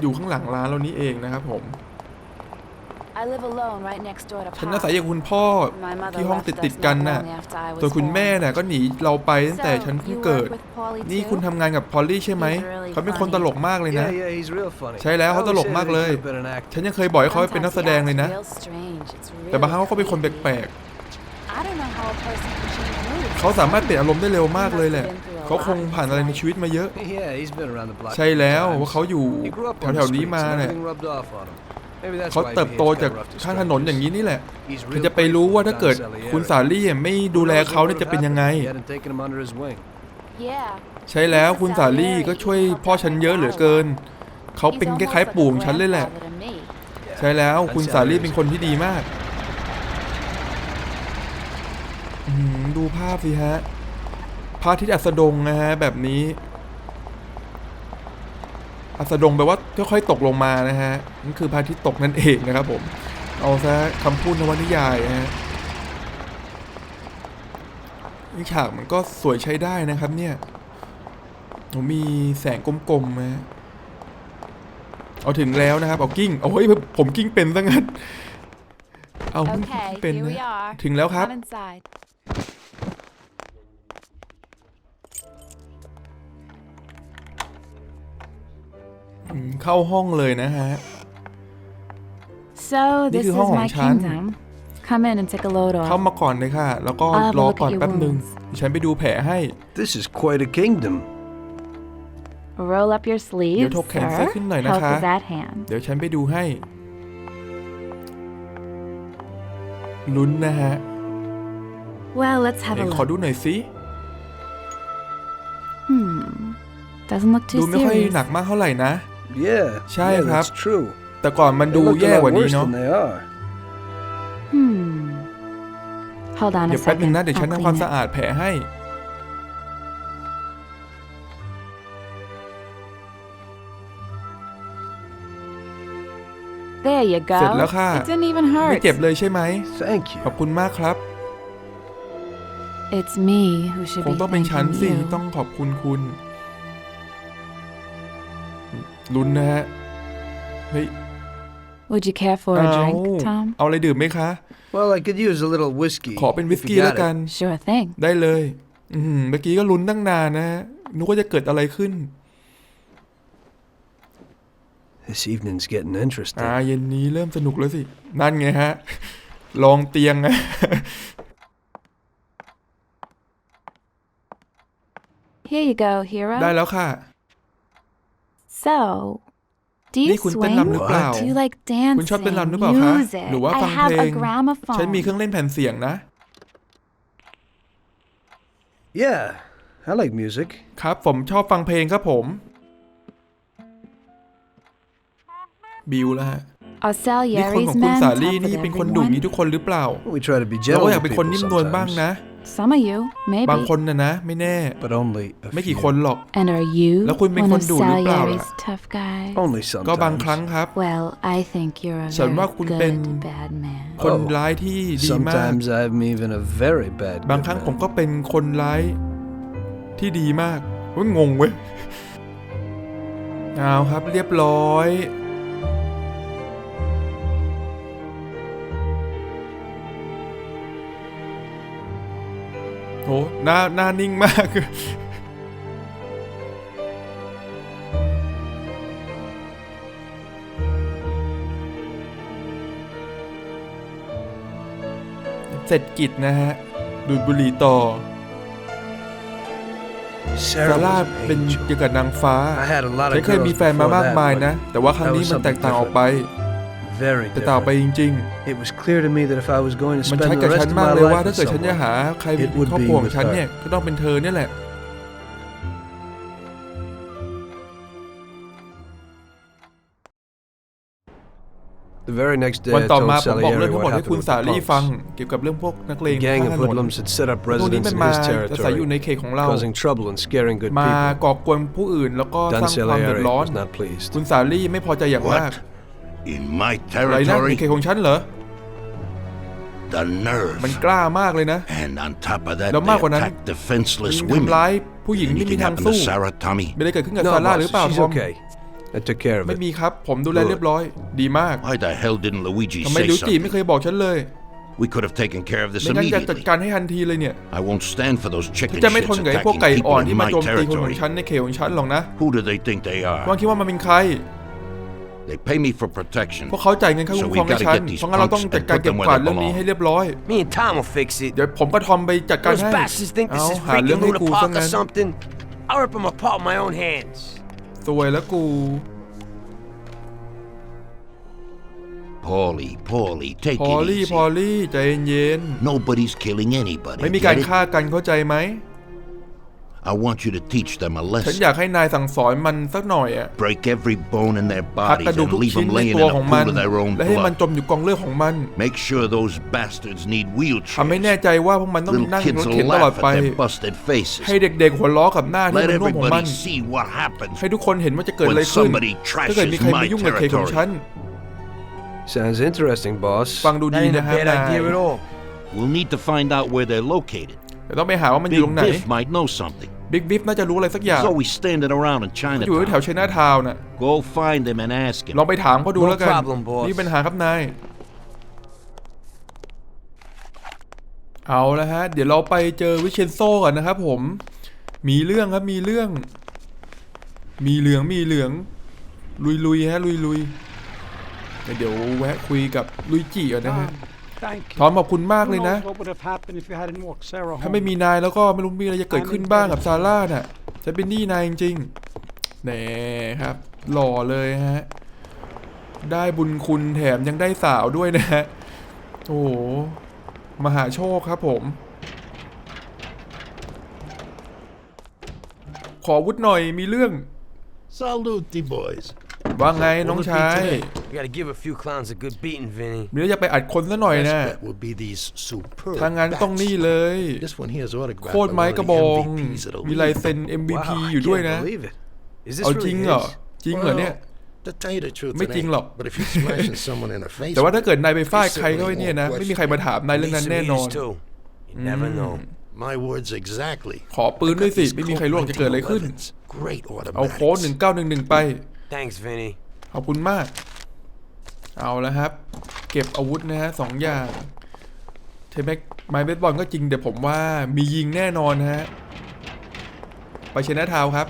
Speaker 1: อยู่ข้างหลังร้านเรานี้เองนะครับผม
Speaker 5: I live alone right next door to
Speaker 1: ฉัน
Speaker 5: Pop.
Speaker 1: อาศัยอยู่กับคุณพ่อ
Speaker 5: My mother
Speaker 1: ที่ห้อง
Speaker 5: left
Speaker 1: ติด
Speaker 5: us
Speaker 1: ติดๆกัน
Speaker 5: not
Speaker 1: น่ะ
Speaker 5: long after I was
Speaker 1: ส่วนคุณแม่
Speaker 5: born.
Speaker 1: น่ะก็หนีเราไปตั้งแต่
Speaker 5: So,
Speaker 1: ฉันเพิ่ง
Speaker 5: you
Speaker 1: เกิด
Speaker 5: work with Polly
Speaker 1: นี่
Speaker 5: too?
Speaker 1: คุณทำงานกับพอลลี่ใช่ไหม
Speaker 5: He's really
Speaker 1: เขาเป็นคน
Speaker 5: funny.
Speaker 1: ตลกมากเลยนะ
Speaker 3: Yeah, yeah, he's real funny.
Speaker 1: ใช่แล้วเขาตลก
Speaker 3: I always say
Speaker 1: มาก
Speaker 3: that he
Speaker 1: เลย
Speaker 3: could've been an actor.
Speaker 1: ฉันยังเคยบอกให้เขาเป็นนักแสดงเลยนะ
Speaker 5: Sometimes he acts real strange. It's
Speaker 1: แต่บางครั้ง
Speaker 5: really
Speaker 1: เขาก็เป็นคน
Speaker 5: creepy.
Speaker 1: แปลก
Speaker 5: I don't know how a person can change moods.
Speaker 1: ๆเขาสามารถเปลี่ยนอารมณ์ได้เร็วมากเลยแหละเขาคงผ่านอะไรในชีวิตมาเยอะ
Speaker 3: Yeah, he's been around the block.
Speaker 1: ใช่
Speaker 3: a few
Speaker 1: แล้ว
Speaker 3: times.
Speaker 1: ว่าเขาอยู่
Speaker 3: He grew up
Speaker 1: แ on ถ
Speaker 3: the
Speaker 1: วๆนี้
Speaker 3: streets
Speaker 1: มา
Speaker 3: and
Speaker 1: เนี่ย
Speaker 3: everything rubbed off on him. Maybe that's
Speaker 1: เขา
Speaker 3: why he
Speaker 1: เติบโต
Speaker 3: behaves
Speaker 1: จาก
Speaker 3: kinda rough to
Speaker 1: ข้างถนนอย่างนี้
Speaker 3: strangers.
Speaker 1: นี่แหละ
Speaker 3: He's
Speaker 1: ใคร
Speaker 3: real
Speaker 1: จะไปรู้ว่าถ้าเกิด
Speaker 3: Don Salieri.
Speaker 1: คุณสาลี่ไม่ดูแลเขาเนี่ยจะเป็นยังไง
Speaker 3: He hadn't taken him under his wing.
Speaker 5: Yeah.
Speaker 1: ใช่แล้วคุณสาลี่ก็ช่วยพ่อฉันเยอะเหลือเกิน เขา
Speaker 5: He's
Speaker 1: เป็นค
Speaker 5: almost
Speaker 1: ล้าย
Speaker 5: like
Speaker 1: ๆปู่
Speaker 5: a
Speaker 1: ของฉันเลยแหละ
Speaker 5: grandfather to me.
Speaker 1: ใช่แล้วคุณสาลี่เป็นคนที่ดีมากอื้อหือดูภาพสิฮะพระอาทิตย์อัสดงนะฮะแบบนี้ อัสดงแปลว่าค่อยๆตกลงมานะฮะนั่นคือพระอาทิตย์ตกนั่นเองนะครับผม เอาซะคำพูดนวนิยายนะฮะนี่ฉากมันก็สวยใช้ได้นะครับเนี่ยผมมีแสงกลมๆนะฮะเอาถึงแล้วนะครับ เอากิ้งเอาเฮ้ยผมกิ้งเป็นซะงั้น เอาเพิ่งกิ้ง
Speaker 5: Okay,
Speaker 1: เป็น
Speaker 5: here we
Speaker 1: นะ
Speaker 5: are.
Speaker 1: ถึงแล้วครับ เข้าห้องเลยนะฮะ
Speaker 5: So, this
Speaker 1: คือ
Speaker 5: is
Speaker 1: ห้องของ
Speaker 5: my
Speaker 1: ฉัน
Speaker 5: kingdom. Come in and take a load
Speaker 1: เข้า
Speaker 5: off.
Speaker 1: มาก่อนเลยค่ะ แล้วก็
Speaker 5: I'll have a
Speaker 1: รอ
Speaker 5: look
Speaker 1: ก่อน
Speaker 5: at your
Speaker 1: แป๊บหนึ่ง
Speaker 5: wounds.
Speaker 1: ดิฉันไปดูแผลให้
Speaker 3: This is quite a kingdom.
Speaker 5: Roll up your sleeves,
Speaker 1: ถกแขนซ้าย
Speaker 5: sir.
Speaker 1: ขึ้นหน่อยนะคะ
Speaker 5: Help is at hand.
Speaker 1: เดี๋ยวฉันไปดูให้ลุ้นนะฮะ
Speaker 5: Well, let's have
Speaker 1: ไหน
Speaker 5: a
Speaker 1: ขอ
Speaker 5: look.
Speaker 1: ดูหน่อยสิ
Speaker 5: Hmm. Doesn't look
Speaker 1: ดู
Speaker 5: too
Speaker 1: ไม่ค่อย
Speaker 5: serious.
Speaker 1: หนักมากเท่าไหร่นะ
Speaker 3: Yeah,
Speaker 1: Chai
Speaker 3: yeah,
Speaker 1: Krab.
Speaker 3: that's true.
Speaker 1: แต่ก่อนมัน
Speaker 3: They
Speaker 1: ดู
Speaker 3: look a
Speaker 1: แย่
Speaker 3: lot
Speaker 1: กว่านี้
Speaker 3: worse
Speaker 1: เนาะ
Speaker 3: than they are.
Speaker 5: Hmm. Hold on
Speaker 1: เดี๋
Speaker 5: a
Speaker 1: ยวแป๊บหนึ่ง
Speaker 5: second.
Speaker 1: นะเดี๋ยวฉัน
Speaker 5: I'll
Speaker 1: ทำความ
Speaker 5: clean
Speaker 1: สะ
Speaker 5: it.
Speaker 1: อาดแผลให้
Speaker 5: There you go.
Speaker 1: เสร็จแล้วค่ะ
Speaker 5: It didn't even
Speaker 1: ไม่
Speaker 5: hurt.
Speaker 1: เจ็บเลยใช่ไหม
Speaker 3: Thank you.
Speaker 1: ขอบคุณมากครับ
Speaker 5: It's me who should
Speaker 1: คง
Speaker 5: be
Speaker 1: ต้องเป็นฉัน
Speaker 5: thanking
Speaker 1: สิ
Speaker 5: you.
Speaker 1: ต้องขอบคุณคุณ ลุ้นนะฮะ เฮ้ย
Speaker 5: Would you care for a
Speaker 1: เอา
Speaker 5: drink, Tom?
Speaker 1: เอาอะไรดื่มไหมคะ
Speaker 3: Well, I could use a little whiskey.
Speaker 1: ขอเป็นวิส
Speaker 3: if you
Speaker 1: กี้
Speaker 3: got
Speaker 1: แล้วกัน
Speaker 3: it.
Speaker 5: Sure thing.
Speaker 1: ได้เลย อืมเมื่อกี้ก็ลุ้นตั้งนานนะฮะนึกว่าจะเกิดอะไรขึ้น
Speaker 3: This evening's getting interesting.
Speaker 1: อ่าเย็นนี้เริ่มสนุกแล้วสิ นั่นไงฮะ ลองเตียงนะ
Speaker 5: Here you go, hero.
Speaker 1: ได้แล้วค่ะ
Speaker 5: So, do you
Speaker 1: นี่คุณเต้น
Speaker 5: swing?
Speaker 1: รำหรือเปล่า
Speaker 5: Do you like dancing?
Speaker 1: คุณชอบเต้นรำหรือเปล่าคะ
Speaker 5: Music.
Speaker 1: หรือว่า
Speaker 5: I
Speaker 1: ฟัง
Speaker 5: have
Speaker 1: เพล
Speaker 5: a
Speaker 1: ง
Speaker 5: gramophone.
Speaker 1: ฉันมีเครื่องเล่นแผ่นเสียงนะ
Speaker 3: Yeah, I like music.
Speaker 1: ครับ ผมชอบฟังเพลงครับผม บิวแล้วฮะ
Speaker 5: Are
Speaker 1: นี่คนข
Speaker 5: Salieri's
Speaker 1: องคุณ
Speaker 5: men
Speaker 1: สา
Speaker 5: tough
Speaker 1: ลี่
Speaker 5: with
Speaker 1: นี่เป็นคนดุอย่าง นี้
Speaker 5: everyone?
Speaker 1: ทุกคนหรือเปล่า
Speaker 3: We try to be
Speaker 1: เรา
Speaker 3: gentle
Speaker 1: ก็อยาก
Speaker 3: with
Speaker 1: เป็นคน
Speaker 3: people
Speaker 1: นิ่มนวลบ้าง
Speaker 3: sometimes,
Speaker 1: นะ
Speaker 5: Some of you, maybe.
Speaker 1: บางคนนะนะ ไม่แน่
Speaker 3: but only a
Speaker 1: ไม่กี่
Speaker 3: few.
Speaker 1: คนหรอก
Speaker 5: And are you
Speaker 1: แล้วคุณเป็น
Speaker 5: one
Speaker 1: ค
Speaker 5: of
Speaker 1: นดุหรือเปล่าล่ะ
Speaker 5: Salieri's tough guys?
Speaker 3: Only
Speaker 1: ก็บาง
Speaker 3: sometimes.
Speaker 1: ครั้งครับ
Speaker 5: Well, I think you're a
Speaker 1: ฉันว่า
Speaker 5: very
Speaker 1: คุณเป็น
Speaker 5: good bad man.
Speaker 1: คน
Speaker 3: Oh.
Speaker 1: ร้ายที่ดีมาก
Speaker 3: Sometimes I'm even a very bad
Speaker 1: บาง
Speaker 3: good
Speaker 1: ครั้ง
Speaker 3: man.
Speaker 1: ผมก็เป็นคนร้ายที่ดีมากเว้ยงงเว้ยเอาครับเรียบร้อย หหน้าหน้านิ่งมากเสร็จกิจนะฮะ ดูดบุหรี่ต่อซา
Speaker 3: Sarah
Speaker 1: ร่า
Speaker 3: was an
Speaker 1: เป็น
Speaker 3: angel.
Speaker 1: เกี่ยวกับนางฟ้า
Speaker 3: I had a lot
Speaker 1: ฉั
Speaker 3: of
Speaker 1: นเคย
Speaker 3: girls
Speaker 1: มีแฟนมา
Speaker 3: before
Speaker 1: มาก
Speaker 3: that,
Speaker 1: มาย
Speaker 3: but
Speaker 1: นะ แต่ว่าครั้งนี้มันแตกต่างออกไป
Speaker 3: very
Speaker 1: แต่ต่างไปจ
Speaker 3: different.
Speaker 1: ริง
Speaker 3: It was clear to me that if I was going to
Speaker 1: ๆมัน
Speaker 3: spend
Speaker 1: ใช้
Speaker 3: the
Speaker 1: กับ
Speaker 3: rest
Speaker 1: ฉัน
Speaker 3: of
Speaker 1: มาก
Speaker 3: my
Speaker 1: เลยว่า
Speaker 3: life
Speaker 1: ถ้า
Speaker 3: with
Speaker 1: เกิดฉันจะ
Speaker 3: someone,
Speaker 1: หาใครเป็น
Speaker 3: it would
Speaker 1: ครอบ
Speaker 3: be
Speaker 1: ครัวของ
Speaker 3: with
Speaker 1: ฉัน
Speaker 3: her.
Speaker 1: เนี่ยก็ต้องเป็นเธอเนี่ยแหละ
Speaker 3: the very next day
Speaker 1: วัน
Speaker 3: I
Speaker 1: ต่อ
Speaker 3: told
Speaker 1: มาผมบอกเรื่อ
Speaker 3: Salieri
Speaker 1: งทั้งหม
Speaker 3: what
Speaker 1: ดให้
Speaker 3: happened
Speaker 1: คุณ
Speaker 3: with
Speaker 1: สา
Speaker 3: the
Speaker 1: ลี่ฟัง
Speaker 3: punks.
Speaker 1: เกี่ยวกับเรื่องพวกนักเลง
Speaker 3: A gang
Speaker 1: ข้าง
Speaker 3: of
Speaker 1: ถนน
Speaker 3: hoodlums had set up
Speaker 1: พวกนี้
Speaker 3: residence
Speaker 1: มัน
Speaker 3: in
Speaker 1: มา
Speaker 3: his
Speaker 1: อาศัยอยู่ใน
Speaker 3: territory,
Speaker 1: เขตของเรา
Speaker 3: causing trouble and scaring good
Speaker 1: มา
Speaker 3: people.
Speaker 1: ก่อกวนผู้อื่นแล้วก็ส
Speaker 3: Dan
Speaker 1: ร้างความเดือ
Speaker 3: Salieri
Speaker 1: ดร้อน
Speaker 3: was not pleased.
Speaker 1: คุณสาลี่ไม่พอใจอย่างมาก
Speaker 6: What? In my
Speaker 1: อะไรนะใน
Speaker 6: territory?
Speaker 1: เขตของฉันเหรอ
Speaker 6: The nerve.
Speaker 1: มันกล้ามากเลยนะ
Speaker 6: And on top of that,
Speaker 1: แล้ว
Speaker 6: they
Speaker 1: มากกว่านั้น
Speaker 6: attack defenseless
Speaker 1: ยิง
Speaker 6: women.
Speaker 1: ทำร้ายผู้หญิงไม่มี
Speaker 6: Anything
Speaker 1: ทาง
Speaker 6: happen
Speaker 1: สู้
Speaker 6: to Sarah, Tommy?
Speaker 1: ไม่ได้เกิดขึ้นกับ
Speaker 3: No,
Speaker 1: ซาร่า
Speaker 3: boss,
Speaker 1: หรือเปล่า
Speaker 3: she's
Speaker 1: ทอม
Speaker 3: okay. I took care of
Speaker 1: ไม่
Speaker 3: it.
Speaker 1: มีครับ ผมดูแล
Speaker 3: Good.
Speaker 1: เรียบร้อย ดีมาก
Speaker 6: Why the hell didn't Luigi
Speaker 1: ทำไม
Speaker 6: say
Speaker 1: ลิวจีไม่
Speaker 6: something?
Speaker 1: เคยบอกฉันเลย
Speaker 6: We could have taken care of this
Speaker 1: ไม่งั้นจะจัด
Speaker 6: immediately.
Speaker 1: การให้ทันทีเลยเนี่ย
Speaker 6: I won't stand for those
Speaker 1: ฉั
Speaker 6: chicken
Speaker 1: นจะไม่ทน
Speaker 6: shits
Speaker 1: กับไอ้พวก
Speaker 6: attacking
Speaker 1: ไก่อ่อน
Speaker 6: people
Speaker 1: ที่
Speaker 6: in
Speaker 1: มา
Speaker 6: my
Speaker 1: โจมตีคนของ
Speaker 6: territory.
Speaker 1: ฉันในเขตของฉันหรอกนะ
Speaker 6: Who do they think they
Speaker 1: ว่า
Speaker 6: are?
Speaker 1: คิดว่ามันเป็นใคร
Speaker 6: They pay me for protection.
Speaker 1: พวกเขาจ่ายเงินค่า
Speaker 6: So
Speaker 1: คุ้ม
Speaker 6: we
Speaker 1: ครองให้
Speaker 6: gotta
Speaker 1: ฉัน
Speaker 6: get these
Speaker 1: เพราะงั้นเราต้อง
Speaker 6: punks
Speaker 1: จัดการ
Speaker 6: and put
Speaker 1: เก็บ
Speaker 6: them where
Speaker 1: กวาด
Speaker 6: they
Speaker 1: เรื่องนี้
Speaker 6: belong.
Speaker 1: ให้เรียบร้อย
Speaker 7: Me and Tom will fix it.
Speaker 1: เดี๋ยวผมกับทอมไปจัดการ
Speaker 7: Those
Speaker 1: ให้
Speaker 7: bastards think this
Speaker 1: เอา
Speaker 7: is
Speaker 1: หาเรื่อง
Speaker 7: freaking
Speaker 1: ให้
Speaker 7: Luna
Speaker 1: กูซะ
Speaker 7: Park or
Speaker 1: งั้น
Speaker 7: something. I'll rip them apart with my own hands.
Speaker 1: สวยแล้วกู
Speaker 6: Paulie, Paulie, take
Speaker 1: พอ
Speaker 6: it
Speaker 1: ลี่
Speaker 6: easy.
Speaker 1: พอลี่ใจเย็น
Speaker 6: Nobody's killing anybody.
Speaker 1: ๆไม่มี
Speaker 6: get
Speaker 1: การ
Speaker 6: it?
Speaker 1: ฆ่ากันเข้าใจไหม
Speaker 6: I want you to teach them a
Speaker 1: ฉัน
Speaker 6: lesson.
Speaker 1: อยากให้นายสั่งสอนมันสักหน่อยอะ
Speaker 6: Break every bone in their
Speaker 1: หัก
Speaker 6: bodies
Speaker 1: กระดูก
Speaker 6: and
Speaker 1: ทุก
Speaker 6: leave
Speaker 1: ชิ้น
Speaker 6: them
Speaker 1: ใน
Speaker 6: laying
Speaker 1: ตัว
Speaker 6: in
Speaker 1: ของ
Speaker 6: a
Speaker 1: มัน
Speaker 6: pool of their own
Speaker 1: และให้มัน
Speaker 6: blood.
Speaker 1: จมอยู่กองเลือดของมัน
Speaker 6: Make sure those bastards need
Speaker 1: ทำให้แน่
Speaker 6: wheelchairs.
Speaker 1: ใจว่าพวกมันต้อง
Speaker 6: Little
Speaker 1: นั่ง
Speaker 6: kids
Speaker 1: รถ
Speaker 6: will
Speaker 1: เข็นตลอด
Speaker 6: laugh
Speaker 1: ไป
Speaker 6: at their busted faces.
Speaker 1: ให้เด็กๆหัวล้อกับหน้าที่
Speaker 6: Let
Speaker 1: มันน่วมของมัน
Speaker 6: everybody see what happens
Speaker 1: ให้ทุกคนเห็นว่าจะเกิดอะไร
Speaker 6: when
Speaker 1: ขึ้น
Speaker 6: somebody
Speaker 1: ถ้าเกิดมี
Speaker 6: trashes
Speaker 1: ใครมา
Speaker 6: my
Speaker 1: ยุ่งกับเขตของฉัน
Speaker 6: territory.
Speaker 3: Sounds interesting, boss.
Speaker 1: ฟังดู
Speaker 7: That
Speaker 1: ดี
Speaker 7: ain't
Speaker 1: นะ
Speaker 7: a
Speaker 1: ฮะ
Speaker 7: bad
Speaker 1: นาย
Speaker 7: idea at all.
Speaker 6: We'll need to find out where they're located.
Speaker 1: เดี๋ยวต้องไปหาว่ามันอยู่
Speaker 6: Big
Speaker 1: ตรงไหน
Speaker 6: Biff might know something.
Speaker 1: บิ๊กบิฟน่าจะรู้อะไรสักอย่าง
Speaker 6: He's always standing around in
Speaker 1: อยู่แถว
Speaker 6: Chinatown.
Speaker 1: เชน่าทาวน์น่ะ
Speaker 6: Go find him and ask him.
Speaker 1: ลองไปถามเขาดู
Speaker 7: No
Speaker 1: แล้วกัน
Speaker 7: problem, boss
Speaker 1: นี่เป็นหาครับนาย เอาละฮะ เดี๋ยวเราไปเจอวิเชนโซก่อนนะครับผม มีเรื่องครับ มีเรื่อง มีเหลือง มีเหลือง ลุยลุยๆฮะ ลุยลุยๆแต่เดี๋ยวแวะคุยกับลุยจิก่อนนะฮะ
Speaker 4: Tom, thank
Speaker 1: ทอ
Speaker 4: you.
Speaker 1: มขอบคุณมาก
Speaker 4: Who
Speaker 1: เลยนะ
Speaker 4: knows what would have happened if you hadn't walked Sarah
Speaker 1: ถ้า
Speaker 4: home?
Speaker 1: ไม่มีนายแล้วก็ไม่รู้มีอะไรจะเกิดขึ้นบ้างกับซาร่าน่ะจะเป็นหนี้นายจริงๆแหน่ครับ หล่อเลยฮะ ได้บุญคุณแถมยังได้สาวด้วยนะฮะ โอ้โหมหาโชคครับผม ขอวุฒหน่อยมีเรื่อง
Speaker 6: Salute, boys.
Speaker 1: ว่าไงน้องชาย
Speaker 7: We gotta give a few clowns a good beating, Vinny.
Speaker 1: มีเรื่องจะไปอัดคนซะหน่อยนะ
Speaker 8: Best bet would be these superb
Speaker 1: ถ้างั้นต้อง
Speaker 8: bats.
Speaker 1: นี่เลย
Speaker 8: This one here is autographed
Speaker 1: โคตร
Speaker 8: by
Speaker 1: ไม้
Speaker 8: one of
Speaker 1: กระ
Speaker 8: the
Speaker 1: บอง
Speaker 8: MVPs of the
Speaker 1: มีลาย
Speaker 8: league.
Speaker 1: เซ็น MVP
Speaker 3: Wow, I
Speaker 1: อยู่ด้วย
Speaker 3: can't
Speaker 1: นะ
Speaker 3: believe it. Is this
Speaker 1: เอาจริง
Speaker 3: really
Speaker 1: เหรอ
Speaker 3: his?
Speaker 1: จริงเหรอเนี่ย
Speaker 8: To tell you the truth,
Speaker 1: ไม่
Speaker 8: it
Speaker 1: จริง
Speaker 8: ain't.
Speaker 1: หรอก
Speaker 8: But if you're smashing someone in the face,
Speaker 1: แต่ว่าถ้าเกิดนายไปฟาด
Speaker 8: He
Speaker 1: ใครก็ไอ้
Speaker 8: certainly
Speaker 1: เนี่ยนะ
Speaker 8: won't
Speaker 1: ไม่มีใครมาถามนายเรื่องนั้น
Speaker 7: Need
Speaker 1: แน่
Speaker 7: some
Speaker 1: นอน
Speaker 7: ears, too. You never know.
Speaker 8: my words exactly.
Speaker 1: ขอปืนด้วยสิ ไม่มีใครรู้หรอกจะเกิดอะไรขึ้น
Speaker 8: Great
Speaker 1: เอาโค้ด
Speaker 8: automatics.
Speaker 1: 1911 ไป
Speaker 7: Thanks, Vinny.
Speaker 1: ขอบคุณมาก เอาแล้วครับ เก็บอาวุธนะฮะสองอย่างเทแม็กไมเบสบอลก็จริงแต่ผมว่ามียิงแน่นอนฮะ ไปเชนะทาวครับ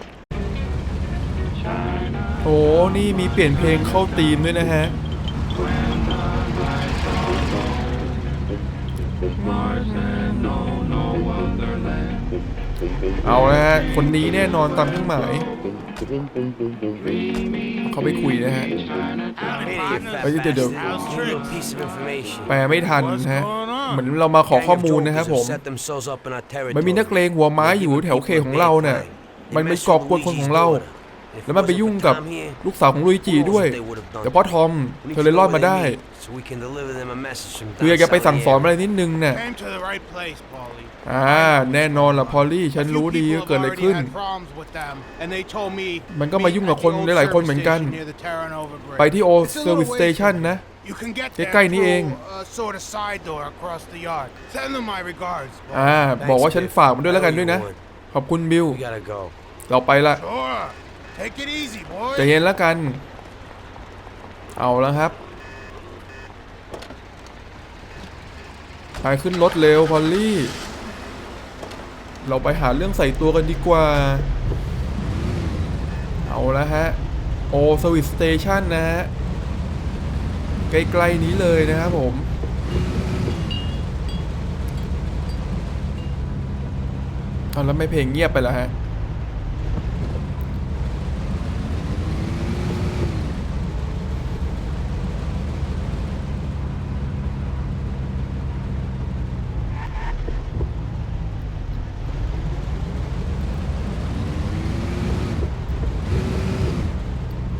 Speaker 1: โอ้นี่มีเปลี่ยนเพลงเข้าธีมด้วยนะฮะเอาละฮะคนนี้แน่นอนตามเครื่องหมาย เขาไปคุยนะฮะ
Speaker 7: Hey there, you fat
Speaker 1: Hey, you did
Speaker 7: bastard.
Speaker 1: a-
Speaker 7: Need a little piece of information.
Speaker 1: แปลไม่ทันนะฮะ เหมือนเรามาขอข้อมูลนะครับผม
Speaker 7: Set themselves up in our territory.
Speaker 1: มันมีนักเลงหัวไม้อยู่แถวเขตของเราเนี่ยมันไปก่อกวนคนของเรา แล้วมันไปยุ่งกับลูกสาวของลุยจีด้วย แต่พ่อทอมเธอเลยรอดมาได้
Speaker 7: So we can deliver them a message from
Speaker 1: คืออยากจะไปสั่งสอนอะไรนิดนึงเนี่ย
Speaker 9: Came to the right place, Paulie.
Speaker 1: อ่าแน่นอนละพอลลี่ฉัน
Speaker 9: A few
Speaker 1: รู้ดี
Speaker 9: people
Speaker 1: ว่า
Speaker 9: have
Speaker 1: เกิดอะไร
Speaker 9: already
Speaker 1: ขึ้น
Speaker 9: had problems with them, and they told me
Speaker 1: มันก็มายุ่งกับคนหลายๆคนเหมือนกัน
Speaker 9: near the Terranova Bridge.
Speaker 1: ไปที่โอ
Speaker 9: It's a
Speaker 1: เซอร์วิส
Speaker 9: little
Speaker 1: สเต
Speaker 9: ways
Speaker 1: ชัน
Speaker 9: from
Speaker 1: นะ
Speaker 9: You can get
Speaker 1: ใกล้
Speaker 9: there
Speaker 1: ๆนี่เอง
Speaker 9: through a sort of side door across the yard. Send them my regards.
Speaker 1: อ่า บอกว่าฉันฝากมันด้วยแล้วกันด้วยนะ ขอบคุณบิล
Speaker 7: We gotta go.
Speaker 1: เราไปละ
Speaker 9: Take it easy, boy.
Speaker 1: ใจเย็นแล้วกัน เอาแล้วครับไปขึ้นรถเร็วพอลลี่ เราไปหาเรื่องใส่ตัวกันดีกว่า เอาแล้วฮะ โอสวิตสเตชันนะฮะ ใกล้ๆนี้เลยนะครับผมเอาแล้วไม่เพลงเงียบไปแล้วฮะ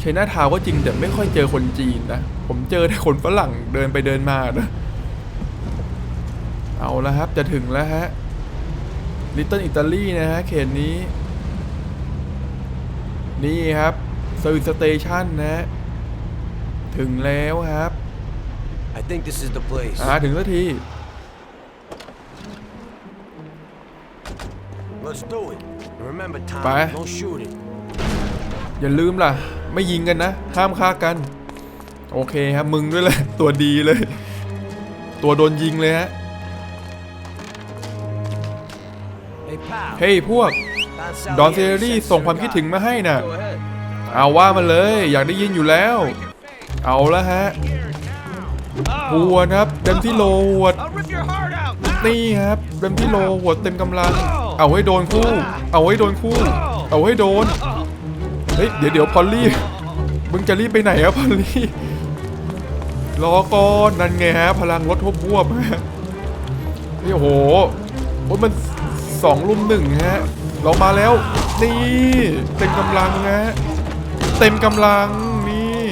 Speaker 1: ใช้หน้าทาวน์ก็จริงแต่ไม่ค่อยเจอคนจีนนะ ผมเจอแต่คนฝรั่งเดินไปเดินมานะเอาละครับจะถึงแล้วฮะลิตเติ้ลอิตาลีนะฮะเขตนี้ นี่ครับสวิตสเตชันนะฮะถึงแล้วครับ
Speaker 7: I think this is the place.
Speaker 1: อ่าถึงสักที
Speaker 7: Let's do it. And remember, Tom,
Speaker 1: Bye.
Speaker 7: don't shoot it.
Speaker 1: อย่าลืมล่ะ ไม่ยิงกันนะ ห้ามฆ่ากัน โอเคครับมึงด้วยแหละ ตัวดีเลย ตัวโดนยิงเลยฮะ เฮ้ยพวก ดอนเซ
Speaker 7: Salieri
Speaker 1: รี่ส่งความคิดถึงมาให้น่ะ เอาว่ามาเลย อยากได้ยินอยู่แล้ว เอาละฮะหวครับเต็มที่โลหวดนี่ครับเต็มที่โลหวดเต็มกำลัง เอาให้โดนคู่ เอาให้โดนคู่ เอาให้โดน เฮ้ยเดี๋ยวเดี๋ยวพอลลี่มึงจะรีบไปไหนอะพอลลี่รอก่อนนั่นไงฮะ พลังรถทบวบฮะนี่โอ้โหโอ้ยมันสองลุมหนึ่งฮะเรามาแล้ว นี่เต็มกำลังนะเต็มกำลังนี่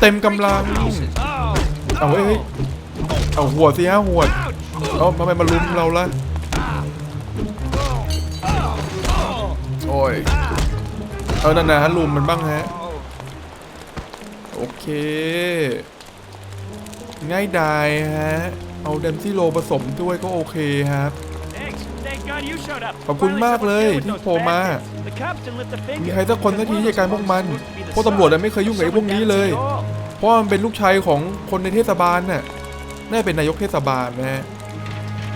Speaker 1: เต็มกำลังเอาเฮ้ยเฮ้ยเอาหัวสิฮะหัวเอาทำไมมาลุมเราล่ะโอ้ย เออนั่นนะฮะลุมมันบ้างฮะ โอเค ง่ายดายฮะ เอาเดมซี่โลผสมด้วยก็โอเคครับ ขอบคุณมากเลยที่โทรมา มีใครสักคนสักทีจัดการพวกมัน พวกตำรวจอะไม่เคยยุ่งกับไอ้พวกนี้เลย เพราะว่ามันเป็นลูกชายของคนในเทศบาลน่ะ น่าจะเป็นนายกเทศบาลนะฮะ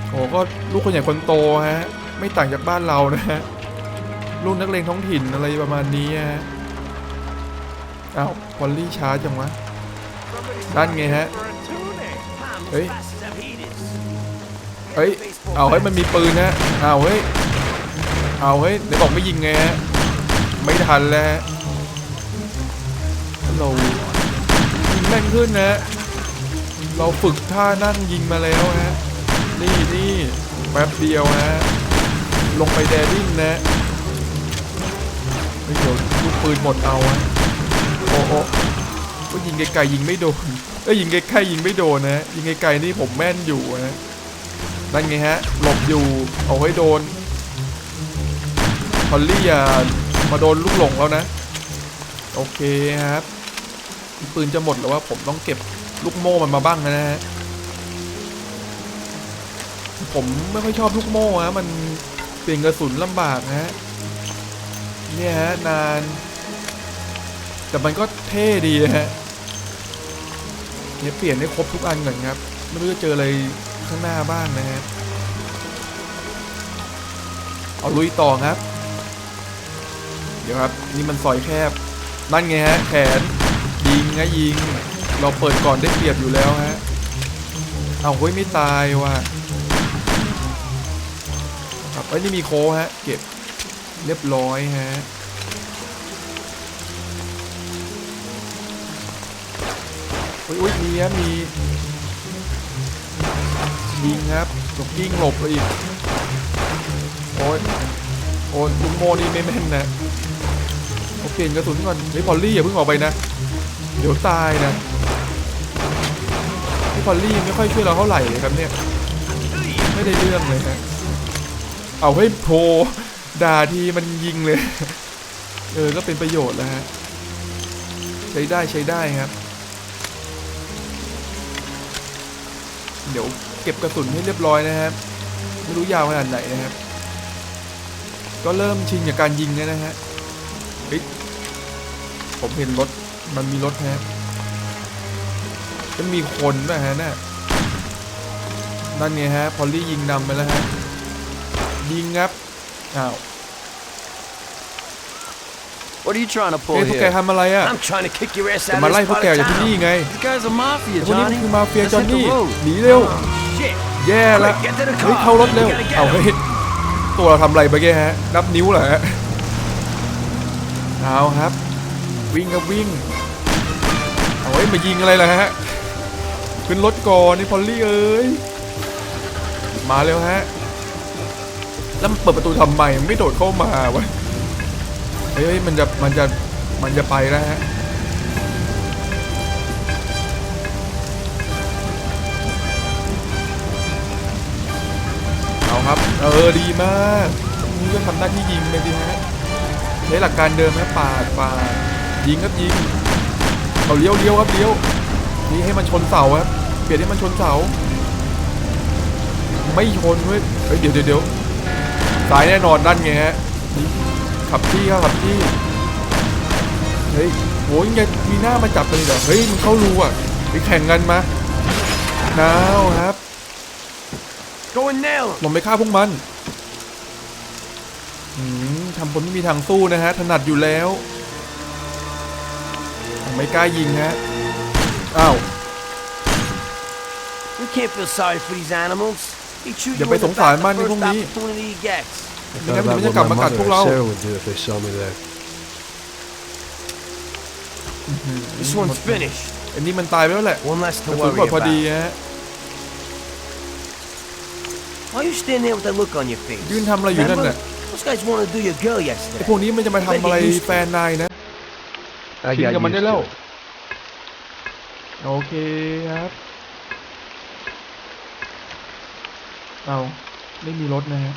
Speaker 1: โอ้ก็ลูกคนใหญ่คนโตฮะ ไม่ต่างจากบ้านเรานะฮะ ลูกนักเลงท้องถิ่นอะไรประมาณนี้ฮะอ้าวพอลลี่ช้าจังวะนั่นไงฮะ เฮ้ย เฮ้ย เอาเฮ้ยมันมีปืนนะเอาเฮ้ย เอาเฮ้ยเดี๋ยวบอกไม่ยิงไงฮะ ไม่ทันแล้วฮะเรายิงแม่นขึ้นนะ เราฝึกท่านั่งยิงมาแล้วฮะ นี่นี่แป๊บเดียวฮะ ลงไปแดริ่งนะ เดี๋ยวลูกปืนหมดเอาฮะโอ้โอ้ก็ยิงไกลๆยิงไม่โดนเอ้ยยิงใกลๆยิงไม่โดนนะยิงไกลๆนี่ผมแม่นอยู่นะนั่นไงฮะหลบอยู่เอาให้โดนพอลลี่อย่ามาโดนลูกหลงแล้วนะ โอเคครับปืนจะหมดแล้วว่าผมต้องเก็บลูกโม่มันมาบ้างนะฮะผมไม่ค่อยชอบลูกโม่ฮะมันเปลี่ยนกระสุนลำบากนะฮะ เนี่ยฮะนาน แต่มันก็เท่ดีฮะเนี่ยเปลี่ยนให้ครบทุกอันก่อนครับ ไม่รู้จะเจออะไรข้างหน้าบ้างนะฮะ เอาลุยต่อครับ เดี๋ยวครับ นี่มันซอยแคบ นั่นไงฮะ แขน ยิงนะยิง เราเปิดก่อนได้เปรียบอยู่แล้วฮะ เอาเฮ้ยไม่ตายว่ะครับเอ้ยนี่มีโค้ฮะ เก็บ เรียบร้อยฮะอุ้ยอุ้ยมีฮะมียิงครับหลบยิงหลบไปอีก โอ้ยโอ้ยลุงโมนี่ไม่แม่นนะเอเปลี่ยนกระสุนก่อนเฮ้ยพอลลี่อย่าเพิ่งออกไปนะ เดี๋ยวตายนะพี่พอลลี่ไม่ค่อยช่วยเราเท่าไหร่เลยครับเนี่ย ไม่ได้เรื่องเลยฮะ เอาให้โพร ด่าทีมันยิงเลย เออ ก็เป็นประโยชน์แล้วฮะ ใช้ได้ใช้ได้ครับ เดี๋ยวเก็บกระสุนให้เรียบร้อยนะครับ ไม่รู้ยาวขนาดไหนนะครับ ก็เริ่มชินกับการยิงแล้วนะฮะเฮ้ยผมเห็นรถ มันมีรถฮะจะมีคนนะฮะน่ะนั่นไงฮะ พอลลี่ยิงนำไปแล้วฮะ ยิงครับ อ้าว
Speaker 7: What are you trying to
Speaker 1: เฮ้
Speaker 7: pull
Speaker 1: ยพวกแก
Speaker 7: here?
Speaker 1: ทำอะไรอะ
Speaker 7: I'm trying to kick your ass
Speaker 1: จะ
Speaker 7: out
Speaker 1: มา
Speaker 7: of
Speaker 1: ไล่
Speaker 7: this
Speaker 1: พวก
Speaker 7: part
Speaker 1: แก
Speaker 7: of
Speaker 1: จากที่นี่
Speaker 7: town.
Speaker 1: ไง
Speaker 7: These guys are mafia,
Speaker 1: พวกนี้
Speaker 7: Johnny.
Speaker 1: คือมาเฟีย
Speaker 7: Let's
Speaker 1: จอน
Speaker 7: hit the
Speaker 1: นี่
Speaker 7: road.
Speaker 1: หนีเร็ว
Speaker 7: Shit.
Speaker 1: แย่ละ
Speaker 7: Get to the
Speaker 1: เฮ้ย
Speaker 7: car.
Speaker 1: เข้ารถเร็ว
Speaker 7: We gotta get
Speaker 1: เอา
Speaker 7: him.
Speaker 1: เฮ้ยตัวเราทำอะไรไปแกฮะ นับนิ้วเหรอฮะเอาครับ วิ่งครับวิ่ง เอาไว้ยมายิงอะไรล่ะฮะ ขึ้นรถก่อนนี่พอลลี่เอ้ย มาเร็วฮะ แล้วเปิดประตูทำไมมันไม่โดดเข้ามาวะเฮ้ยมันจะมันจะมันจะไปแล้วฮะเอาครับ เออดีมากนี่ก็ทำหน้าที่ยิงไปดีฮะใช้หลักการเดิมนะปาดปาดยิงครับยิงเอาเลี้ยวเลี้ยวครับเลี้ยวนี่ให้มันชนเสาครับเปลี่ยนให้มันชนเสา ไม่ชนเว้ยเฮ้ยเดี๋ยวเดี๋ยว เดี๋ยวตายแน่นอนนั่นไงฮะนี่ขับที่ครับขับที่เฮ้ยโหยังจะมีหน้ามาจับกันเลยเหรอเฮ้ยมันเข้ารูอะไปแข่งกันมาหนาวครับ
Speaker 7: Go and nail him.
Speaker 1: ลงไปฆ่าพวกมันอืมทำคนไม่มีทางสู้นะฮะ ถนัดอยู่แล้ว ไม่กล้ายิงฮะ อ้าว
Speaker 7: We can't feel sorry for these animals. He shoot
Speaker 1: อย่า
Speaker 7: you
Speaker 1: ไป
Speaker 7: in
Speaker 1: ส
Speaker 7: the
Speaker 1: งสาร
Speaker 7: back
Speaker 1: มัน
Speaker 7: the
Speaker 1: ในพว
Speaker 7: first
Speaker 1: กนี้
Speaker 7: opportunity he gets.
Speaker 3: I
Speaker 1: Mình
Speaker 3: thought
Speaker 1: em-
Speaker 3: about
Speaker 1: mình sẽ
Speaker 3: what
Speaker 1: cầm
Speaker 3: my
Speaker 1: bắt cặp
Speaker 3: mother
Speaker 1: thuốc
Speaker 3: and
Speaker 1: lâu.
Speaker 3: Sarah would do if they saw me there.
Speaker 7: This one's finished.
Speaker 1: อันนี้มันตายไปแล้วแหละ
Speaker 7: One less
Speaker 1: ก
Speaker 7: to
Speaker 1: ระสุน
Speaker 7: worry
Speaker 1: หมดพอดี
Speaker 7: about.
Speaker 1: ฮะ
Speaker 7: Why you stand there with that look on your face?
Speaker 1: ยืนทำอะไรอยู่นั่น
Speaker 7: Remember?
Speaker 1: น่ะ
Speaker 7: Those guys wanted to do your girl
Speaker 1: ไอ้
Speaker 7: yesterday.
Speaker 1: พวกนี้มันจะมาทำอะไรแฟนนายนะ
Speaker 3: I
Speaker 1: ชิน
Speaker 3: got
Speaker 1: กับมัน
Speaker 3: used
Speaker 1: ได้แล้ว
Speaker 3: to it.
Speaker 1: โอเคครับ เอาไม่มีรถนะฮะ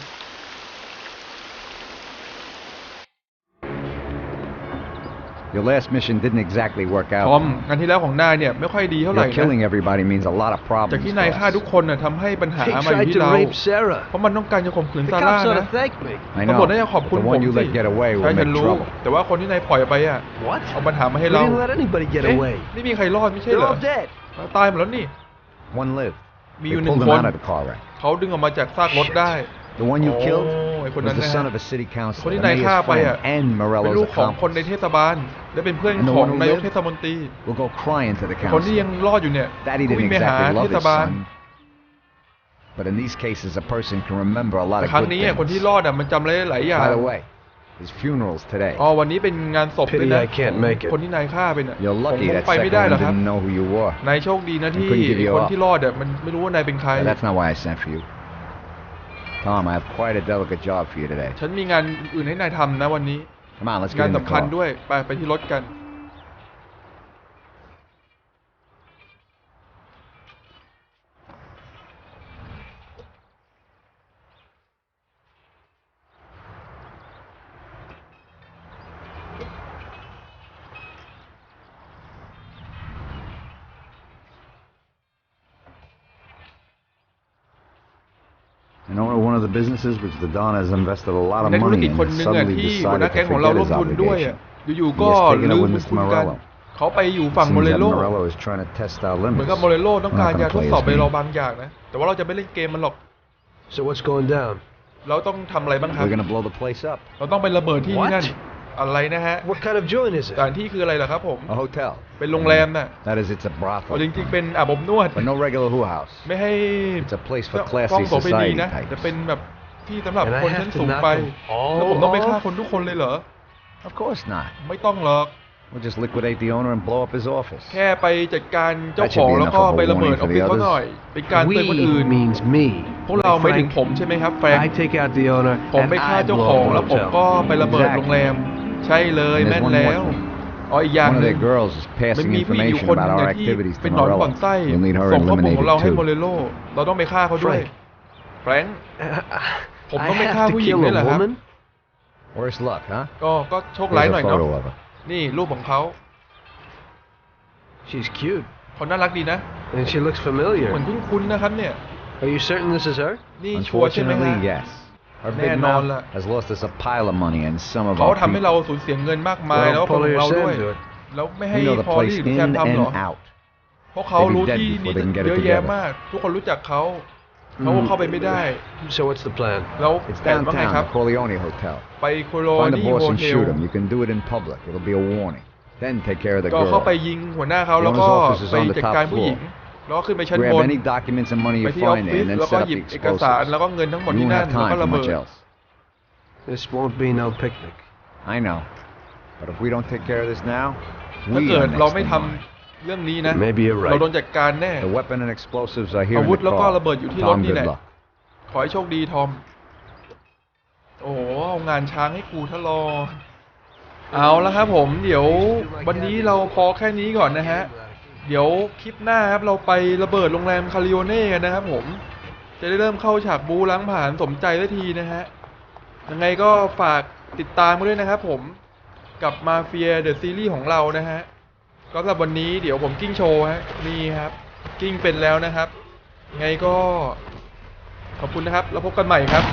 Speaker 10: Your last mission didn't exactly work
Speaker 1: ทอม
Speaker 10: out.
Speaker 1: งานที่แล้วของนายเนี่ยไม่ค่อยดีเท่าไหร่
Speaker 10: Your
Speaker 1: นะ
Speaker 10: killing everybody means a lot of
Speaker 1: จาก
Speaker 10: problems
Speaker 1: ที่
Speaker 10: for
Speaker 1: นายฆ่า
Speaker 10: us.
Speaker 1: ทุกคนน่ะทำให้ปัญหา
Speaker 3: He
Speaker 1: มาอยู่
Speaker 3: tried
Speaker 1: ที่
Speaker 3: to
Speaker 1: เรา
Speaker 3: rape Sarah.
Speaker 1: เพราะมันต้องการจะข่มขืน
Speaker 3: The
Speaker 1: ซาร่า
Speaker 3: cops ought
Speaker 1: นะ
Speaker 3: to thank me.
Speaker 10: I
Speaker 1: ตำรวจ
Speaker 10: know.
Speaker 1: น่าจะขอบ
Speaker 10: but
Speaker 1: คุณ
Speaker 10: the
Speaker 1: ผม
Speaker 10: one you
Speaker 1: สิ
Speaker 10: let get away
Speaker 1: ใช่
Speaker 10: will
Speaker 1: ฉัน
Speaker 10: make
Speaker 1: รู้
Speaker 10: trouble.
Speaker 1: แต่ว่าคนที่นายปล่อยไปอะ
Speaker 3: What?
Speaker 1: เอาปัญหามาให้
Speaker 3: We
Speaker 1: เรา
Speaker 3: didn't let anybody get
Speaker 1: เอ๊ะ
Speaker 3: away.
Speaker 1: ไม่มีใครรอดไม่ใช่
Speaker 3: They're
Speaker 1: เหรอ
Speaker 3: all dead.
Speaker 1: ตายหมดแล้วนี่
Speaker 10: One lived.
Speaker 1: มี
Speaker 10: They
Speaker 1: อยู่หนึ่ง
Speaker 10: pulled him
Speaker 1: คน
Speaker 10: out of the car wreck.
Speaker 1: เขาดึงออกมาจากซากรถได้
Speaker 10: The one you
Speaker 1: โอ้
Speaker 10: killed
Speaker 1: ไอ้คน
Speaker 10: was
Speaker 1: นั้น
Speaker 10: the
Speaker 1: นะ
Speaker 10: son
Speaker 1: ฮะ
Speaker 10: of a city
Speaker 1: คน
Speaker 10: councilor,
Speaker 1: ที่
Speaker 10: the
Speaker 1: นาย ฆ่า
Speaker 10: mayor's
Speaker 1: ไปอะ
Speaker 10: friend, and
Speaker 1: เป็น
Speaker 10: Morello's
Speaker 1: ลูกของคนใน
Speaker 10: accomplice.
Speaker 1: เทศบาล และเป็นเพื่อน
Speaker 10: And the
Speaker 1: ของ
Speaker 10: one who
Speaker 1: นายก
Speaker 10: lived?
Speaker 1: เทศมนตรี
Speaker 10: Will go crying to the
Speaker 1: คนที่ยัง
Speaker 10: councilor.
Speaker 1: รอดอยู่เนี่ย
Speaker 10: Daddy
Speaker 1: ก็วิ่
Speaker 10: didn't
Speaker 1: งไปหา
Speaker 10: exactly
Speaker 1: เท
Speaker 10: love
Speaker 1: ศ
Speaker 10: his
Speaker 1: บาล
Speaker 10: son. But in these cases, a person can remember a lot
Speaker 1: แต่
Speaker 10: of
Speaker 1: ครั้ง
Speaker 10: good
Speaker 1: นี้อะคนที่
Speaker 10: things.
Speaker 1: รอดอะมันจำอะไรได้หลายอย่าง
Speaker 10: By the way, his funeral's today.
Speaker 1: อ๋อวันนี้เป็นงานศพด้วย
Speaker 3: Pity
Speaker 1: นะ
Speaker 3: I can't make it.
Speaker 1: คนที่นายฆ่าไปเนี่ย
Speaker 10: You're
Speaker 1: ผม
Speaker 10: lucky
Speaker 1: คง
Speaker 10: that
Speaker 1: ไปไม่
Speaker 10: second
Speaker 1: ได้
Speaker 10: one
Speaker 1: หรอกครับ
Speaker 10: didn't know who you were.
Speaker 1: นายโชคดีนะที่
Speaker 10: couldn't give you
Speaker 1: คน
Speaker 10: up.
Speaker 1: ที่รอดอะมันไม่รู้ว่านายเป็นใคร
Speaker 10: But that's not why I sent for you. Tom, I have quite a delicate job for you today.
Speaker 1: ฉันมีงานอื่นให้นายทำนะวันนี้
Speaker 10: Come on, let's
Speaker 1: งา
Speaker 10: get
Speaker 1: น
Speaker 10: in the
Speaker 1: สำคัญ
Speaker 10: car.
Speaker 1: ด้วยไปไปที่รถกัน
Speaker 10: An owner of one of the businesses which the Don has invested a lot of
Speaker 1: นักธุร
Speaker 10: money
Speaker 1: กิจ
Speaker 10: in
Speaker 1: คน
Speaker 10: has
Speaker 1: หนึ่งอะ
Speaker 10: suddenly
Speaker 1: ที่หัวห
Speaker 10: decided
Speaker 1: น้า
Speaker 10: to
Speaker 1: แก๊งของเรา
Speaker 10: forget
Speaker 1: ร่ว
Speaker 10: his
Speaker 1: มทุนด้วย
Speaker 10: obligation.
Speaker 1: อะอยู่ๆ
Speaker 10: He
Speaker 1: ก็
Speaker 10: has taken
Speaker 1: ลื
Speaker 10: up
Speaker 1: ม
Speaker 10: with
Speaker 1: บุญ
Speaker 10: Mr.
Speaker 1: คุณกัน
Speaker 10: Morello.
Speaker 1: เขาไปอยู่
Speaker 10: It
Speaker 1: ฝั่ง
Speaker 10: seems
Speaker 1: โมเร
Speaker 10: that
Speaker 1: โล
Speaker 10: Morello is trying to test our
Speaker 1: เหมือน
Speaker 10: limits.
Speaker 1: กับโมเรโลต้องการ
Speaker 10: We're not
Speaker 1: จะ
Speaker 10: gonna
Speaker 1: ทด
Speaker 10: play
Speaker 1: สอบ
Speaker 10: his
Speaker 1: ไป
Speaker 10: game.
Speaker 1: เราบางอย่างนะ แต่ว่าเราจะไม่เล่นเกมมันหรอก
Speaker 3: So what's going down?
Speaker 1: เราต้องทำอะไรบ้างครับ
Speaker 10: We're gonna blow the place up.
Speaker 1: เราต้องไประเบิดที่
Speaker 3: What?
Speaker 1: นั่น อะไรนะฮะ
Speaker 3: What kind of joint is
Speaker 1: ส
Speaker 3: it?
Speaker 1: ถานที่คืออะไรล่ะครับผม
Speaker 10: A hotel.
Speaker 1: เป็นโรงแรมน่ะ
Speaker 10: That is, it's a
Speaker 1: เอาจ
Speaker 10: brothel.
Speaker 1: ริงๆ เป็นอาบอบนวด
Speaker 10: But no regular who house.
Speaker 1: ไม่ให้
Speaker 10: It's a place
Speaker 1: ฟ้
Speaker 10: for
Speaker 1: อง
Speaker 10: classy
Speaker 1: โสเภณี
Speaker 10: society
Speaker 1: นะ
Speaker 10: types.
Speaker 1: จะเป็นแบบที่สำหรับ
Speaker 3: And I
Speaker 1: คน
Speaker 3: have
Speaker 1: ชั้น
Speaker 3: to
Speaker 1: สูง
Speaker 3: knock
Speaker 1: ไป
Speaker 3: them all
Speaker 1: แล้วผมต้องไปฆ่า
Speaker 3: off?
Speaker 1: คนทุกคนเลยเหรอ
Speaker 10: Of course not.
Speaker 1: ไม่ต้องหรอก
Speaker 10: We'll just liquidate the owner and blow up his office.
Speaker 1: แค่ไปจัดการเจ้า
Speaker 10: That
Speaker 1: ข
Speaker 10: should
Speaker 1: อง
Speaker 10: be
Speaker 1: แล้วก็
Speaker 10: enough of a
Speaker 1: ไประเบิด
Speaker 10: warning
Speaker 1: ออ
Speaker 10: for
Speaker 1: ฟฟิศ
Speaker 10: the
Speaker 1: เขา
Speaker 10: others.
Speaker 1: หน่อย เป็นการเตือนคน
Speaker 3: We
Speaker 1: อื่น
Speaker 3: means me.
Speaker 1: พวกเรา
Speaker 3: Like
Speaker 1: ไม่ถึง
Speaker 3: Frank,
Speaker 1: ผมใช่ไหมครับแฟรงค์
Speaker 3: I take out the owner
Speaker 1: ผม
Speaker 3: and
Speaker 1: ไปฆ่า
Speaker 3: I
Speaker 1: เจ้า
Speaker 3: blow
Speaker 1: ของ
Speaker 3: up
Speaker 1: แล้ว
Speaker 3: the
Speaker 1: ผมก็
Speaker 3: hotel.
Speaker 1: ไประเบิด
Speaker 10: Exactly.
Speaker 1: โรงแรม ใช่เลย
Speaker 10: And there's
Speaker 1: แม่น
Speaker 10: one more
Speaker 1: แล้ว
Speaker 10: thing.
Speaker 1: อ๋ออีกอย่าง
Speaker 10: One
Speaker 1: ห
Speaker 10: of
Speaker 1: นึ่
Speaker 10: their
Speaker 1: ง
Speaker 10: girls is
Speaker 1: มัน
Speaker 10: passing
Speaker 1: มีผู้หญิงอยู่
Speaker 10: information
Speaker 1: คนห
Speaker 10: about
Speaker 1: นึง
Speaker 10: our
Speaker 1: เนี่ยที่
Speaker 10: activities
Speaker 1: เป็น
Speaker 10: to
Speaker 1: หนอนบ่อน
Speaker 10: Morello.
Speaker 1: ไส้
Speaker 10: We'll need her
Speaker 1: ส่งข้อมูลของเรา
Speaker 10: eliminated
Speaker 1: ให้โม
Speaker 10: too.
Speaker 1: เรโลเราต้องไปฆ่าเขาด้วย
Speaker 3: Frank.
Speaker 1: แฟรงค์ผม
Speaker 3: I
Speaker 1: ต้องไปฆ่า
Speaker 3: have to
Speaker 1: ผู้หญิง
Speaker 3: kill
Speaker 1: ด้วยเหรอ
Speaker 3: a
Speaker 1: ครับ
Speaker 3: woman?
Speaker 10: Worse luck, huh?
Speaker 1: ก็ก็โชคร้าย
Speaker 10: Here's
Speaker 1: หน่อย
Speaker 10: a
Speaker 1: เนาะ
Speaker 10: photo of her.
Speaker 1: นี่รูปของเขา
Speaker 3: She's cute.
Speaker 1: เขาน่ารักดีนะ
Speaker 3: And she looks
Speaker 1: เหมือน
Speaker 3: familiar.
Speaker 1: คุ้นๆนะครับเนี่ย
Speaker 3: Are you certain this is her?
Speaker 1: นี่ชัวร์ใช่ไหมฮะ
Speaker 10: Unfortunately, yes. Her big
Speaker 1: Man,
Speaker 10: mouth
Speaker 1: all that.
Speaker 10: has lost us a pile of money and some of
Speaker 1: เขา
Speaker 10: our
Speaker 1: ทำให้
Speaker 10: people.
Speaker 1: เราสูญเสียเงินมากมาย
Speaker 3: Well,
Speaker 1: แล้วก็เป็นของ
Speaker 3: Polly or
Speaker 1: เราด้วย
Speaker 3: Sam do it.
Speaker 1: แล้วไม่ให้
Speaker 10: We know the
Speaker 1: พอ
Speaker 10: place
Speaker 1: ลี่หรือ
Speaker 10: in
Speaker 1: แซมทำเหรอ
Speaker 10: and out.
Speaker 1: เพราะเขารู้ที่
Speaker 10: They'd be
Speaker 1: นี่
Speaker 10: dead before they can get it
Speaker 1: เยอะแยะ
Speaker 10: together.
Speaker 1: มาก ทุกคนรู้จักเขาเขาก็เข้าไปไม่ได้
Speaker 3: So what's the plan?
Speaker 1: แล้ว
Speaker 10: It's
Speaker 1: แผนว่าไง
Speaker 10: downtown,
Speaker 1: ครับ
Speaker 10: the Corleone Hotel.
Speaker 1: ไปโคโล
Speaker 10: Find the
Speaker 1: นี่
Speaker 10: boss
Speaker 1: โฮ
Speaker 10: and
Speaker 1: เทล
Speaker 10: shoot him. You can do it in public. It'll be a warning. Then take care of the
Speaker 1: ก็เข้า
Speaker 10: girl.
Speaker 1: ไปยิงหัวหน้าเขา
Speaker 10: The
Speaker 1: แล้วก็
Speaker 10: owner's office is
Speaker 1: ไป
Speaker 10: on the
Speaker 1: จัด
Speaker 10: top
Speaker 1: การผู้หญิง
Speaker 10: floor.
Speaker 1: แล้วก็ขึ้นไปชั้นบ
Speaker 10: Grab
Speaker 1: น
Speaker 10: any documents and money
Speaker 1: ไป
Speaker 10: you
Speaker 1: ที่ออฟ
Speaker 10: find
Speaker 1: ฟิ
Speaker 10: there
Speaker 1: ศ
Speaker 10: and then
Speaker 1: แล้วก็
Speaker 10: set up
Speaker 1: หยิ
Speaker 10: the
Speaker 1: บเอกสาร
Speaker 10: explosives.
Speaker 1: แล้วก็เงินทั้งหมด
Speaker 10: You
Speaker 1: ที่
Speaker 10: won't
Speaker 1: นั่น
Speaker 10: have
Speaker 1: แล้ว
Speaker 10: time
Speaker 1: ก็
Speaker 10: for
Speaker 1: ระเบิด
Speaker 10: much else.
Speaker 3: This won't be no picnic.
Speaker 10: I know. But if we don't take care of this now,
Speaker 1: ถ้า
Speaker 10: we
Speaker 1: เกิ
Speaker 10: are
Speaker 1: ดเรา
Speaker 10: next
Speaker 1: ไม่
Speaker 10: in
Speaker 1: ทำ
Speaker 10: line.
Speaker 1: เรื่องนี้นะ
Speaker 3: Maybe you're
Speaker 1: เราโด
Speaker 3: right.
Speaker 1: นจัดการแน่
Speaker 10: The weapon and explosives are here
Speaker 1: อา
Speaker 10: in
Speaker 1: วุธ
Speaker 10: the
Speaker 1: แล้วก็
Speaker 10: car.
Speaker 1: ระเบิดอยู่ที่รถ
Speaker 10: Tom,
Speaker 1: นี่
Speaker 10: good
Speaker 1: แหละ
Speaker 10: luck.
Speaker 1: ขอให้โชคดีทอม โอ้โหเอางานช้างให้กูทะลอ เอาละครับผม เดี๋ยววันนี้เราพอแค่นี้ก่อนนะฮะ เดี๋ยวคลิปหน้าครับเราไประเบิดโรงแรมคาริโอเน่กันนะครับผม จะได้เริ่มเข้าฉากบูล้างผ่านสมใจได้ทีนะฮะ ยังไงก็ฝากติดตามกันด้วยนะครับผม กับมาเฟียเดอะซีรีส์ของเรานะฮะ ก็สำหรับวันนี้เดี๋ยวผมกิ้งโชว์ฮะ นี่ครับ กิ้งเป็นแล้วนะครับ ไงก็ขอบคุณนะครับ แล้วพบกันใหม่ครับ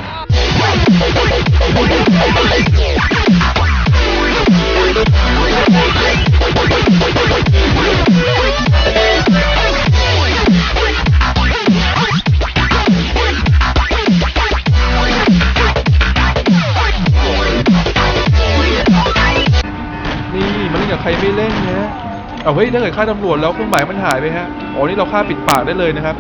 Speaker 1: ครไม่เล่นนะเอาเฮ้ยถ้าเกิดฆ่าตำรวจแล้วเครื่องหมายมันหายไปฮะอ๋อนี่เราฆ่าปิดปากได้เลยนะครับ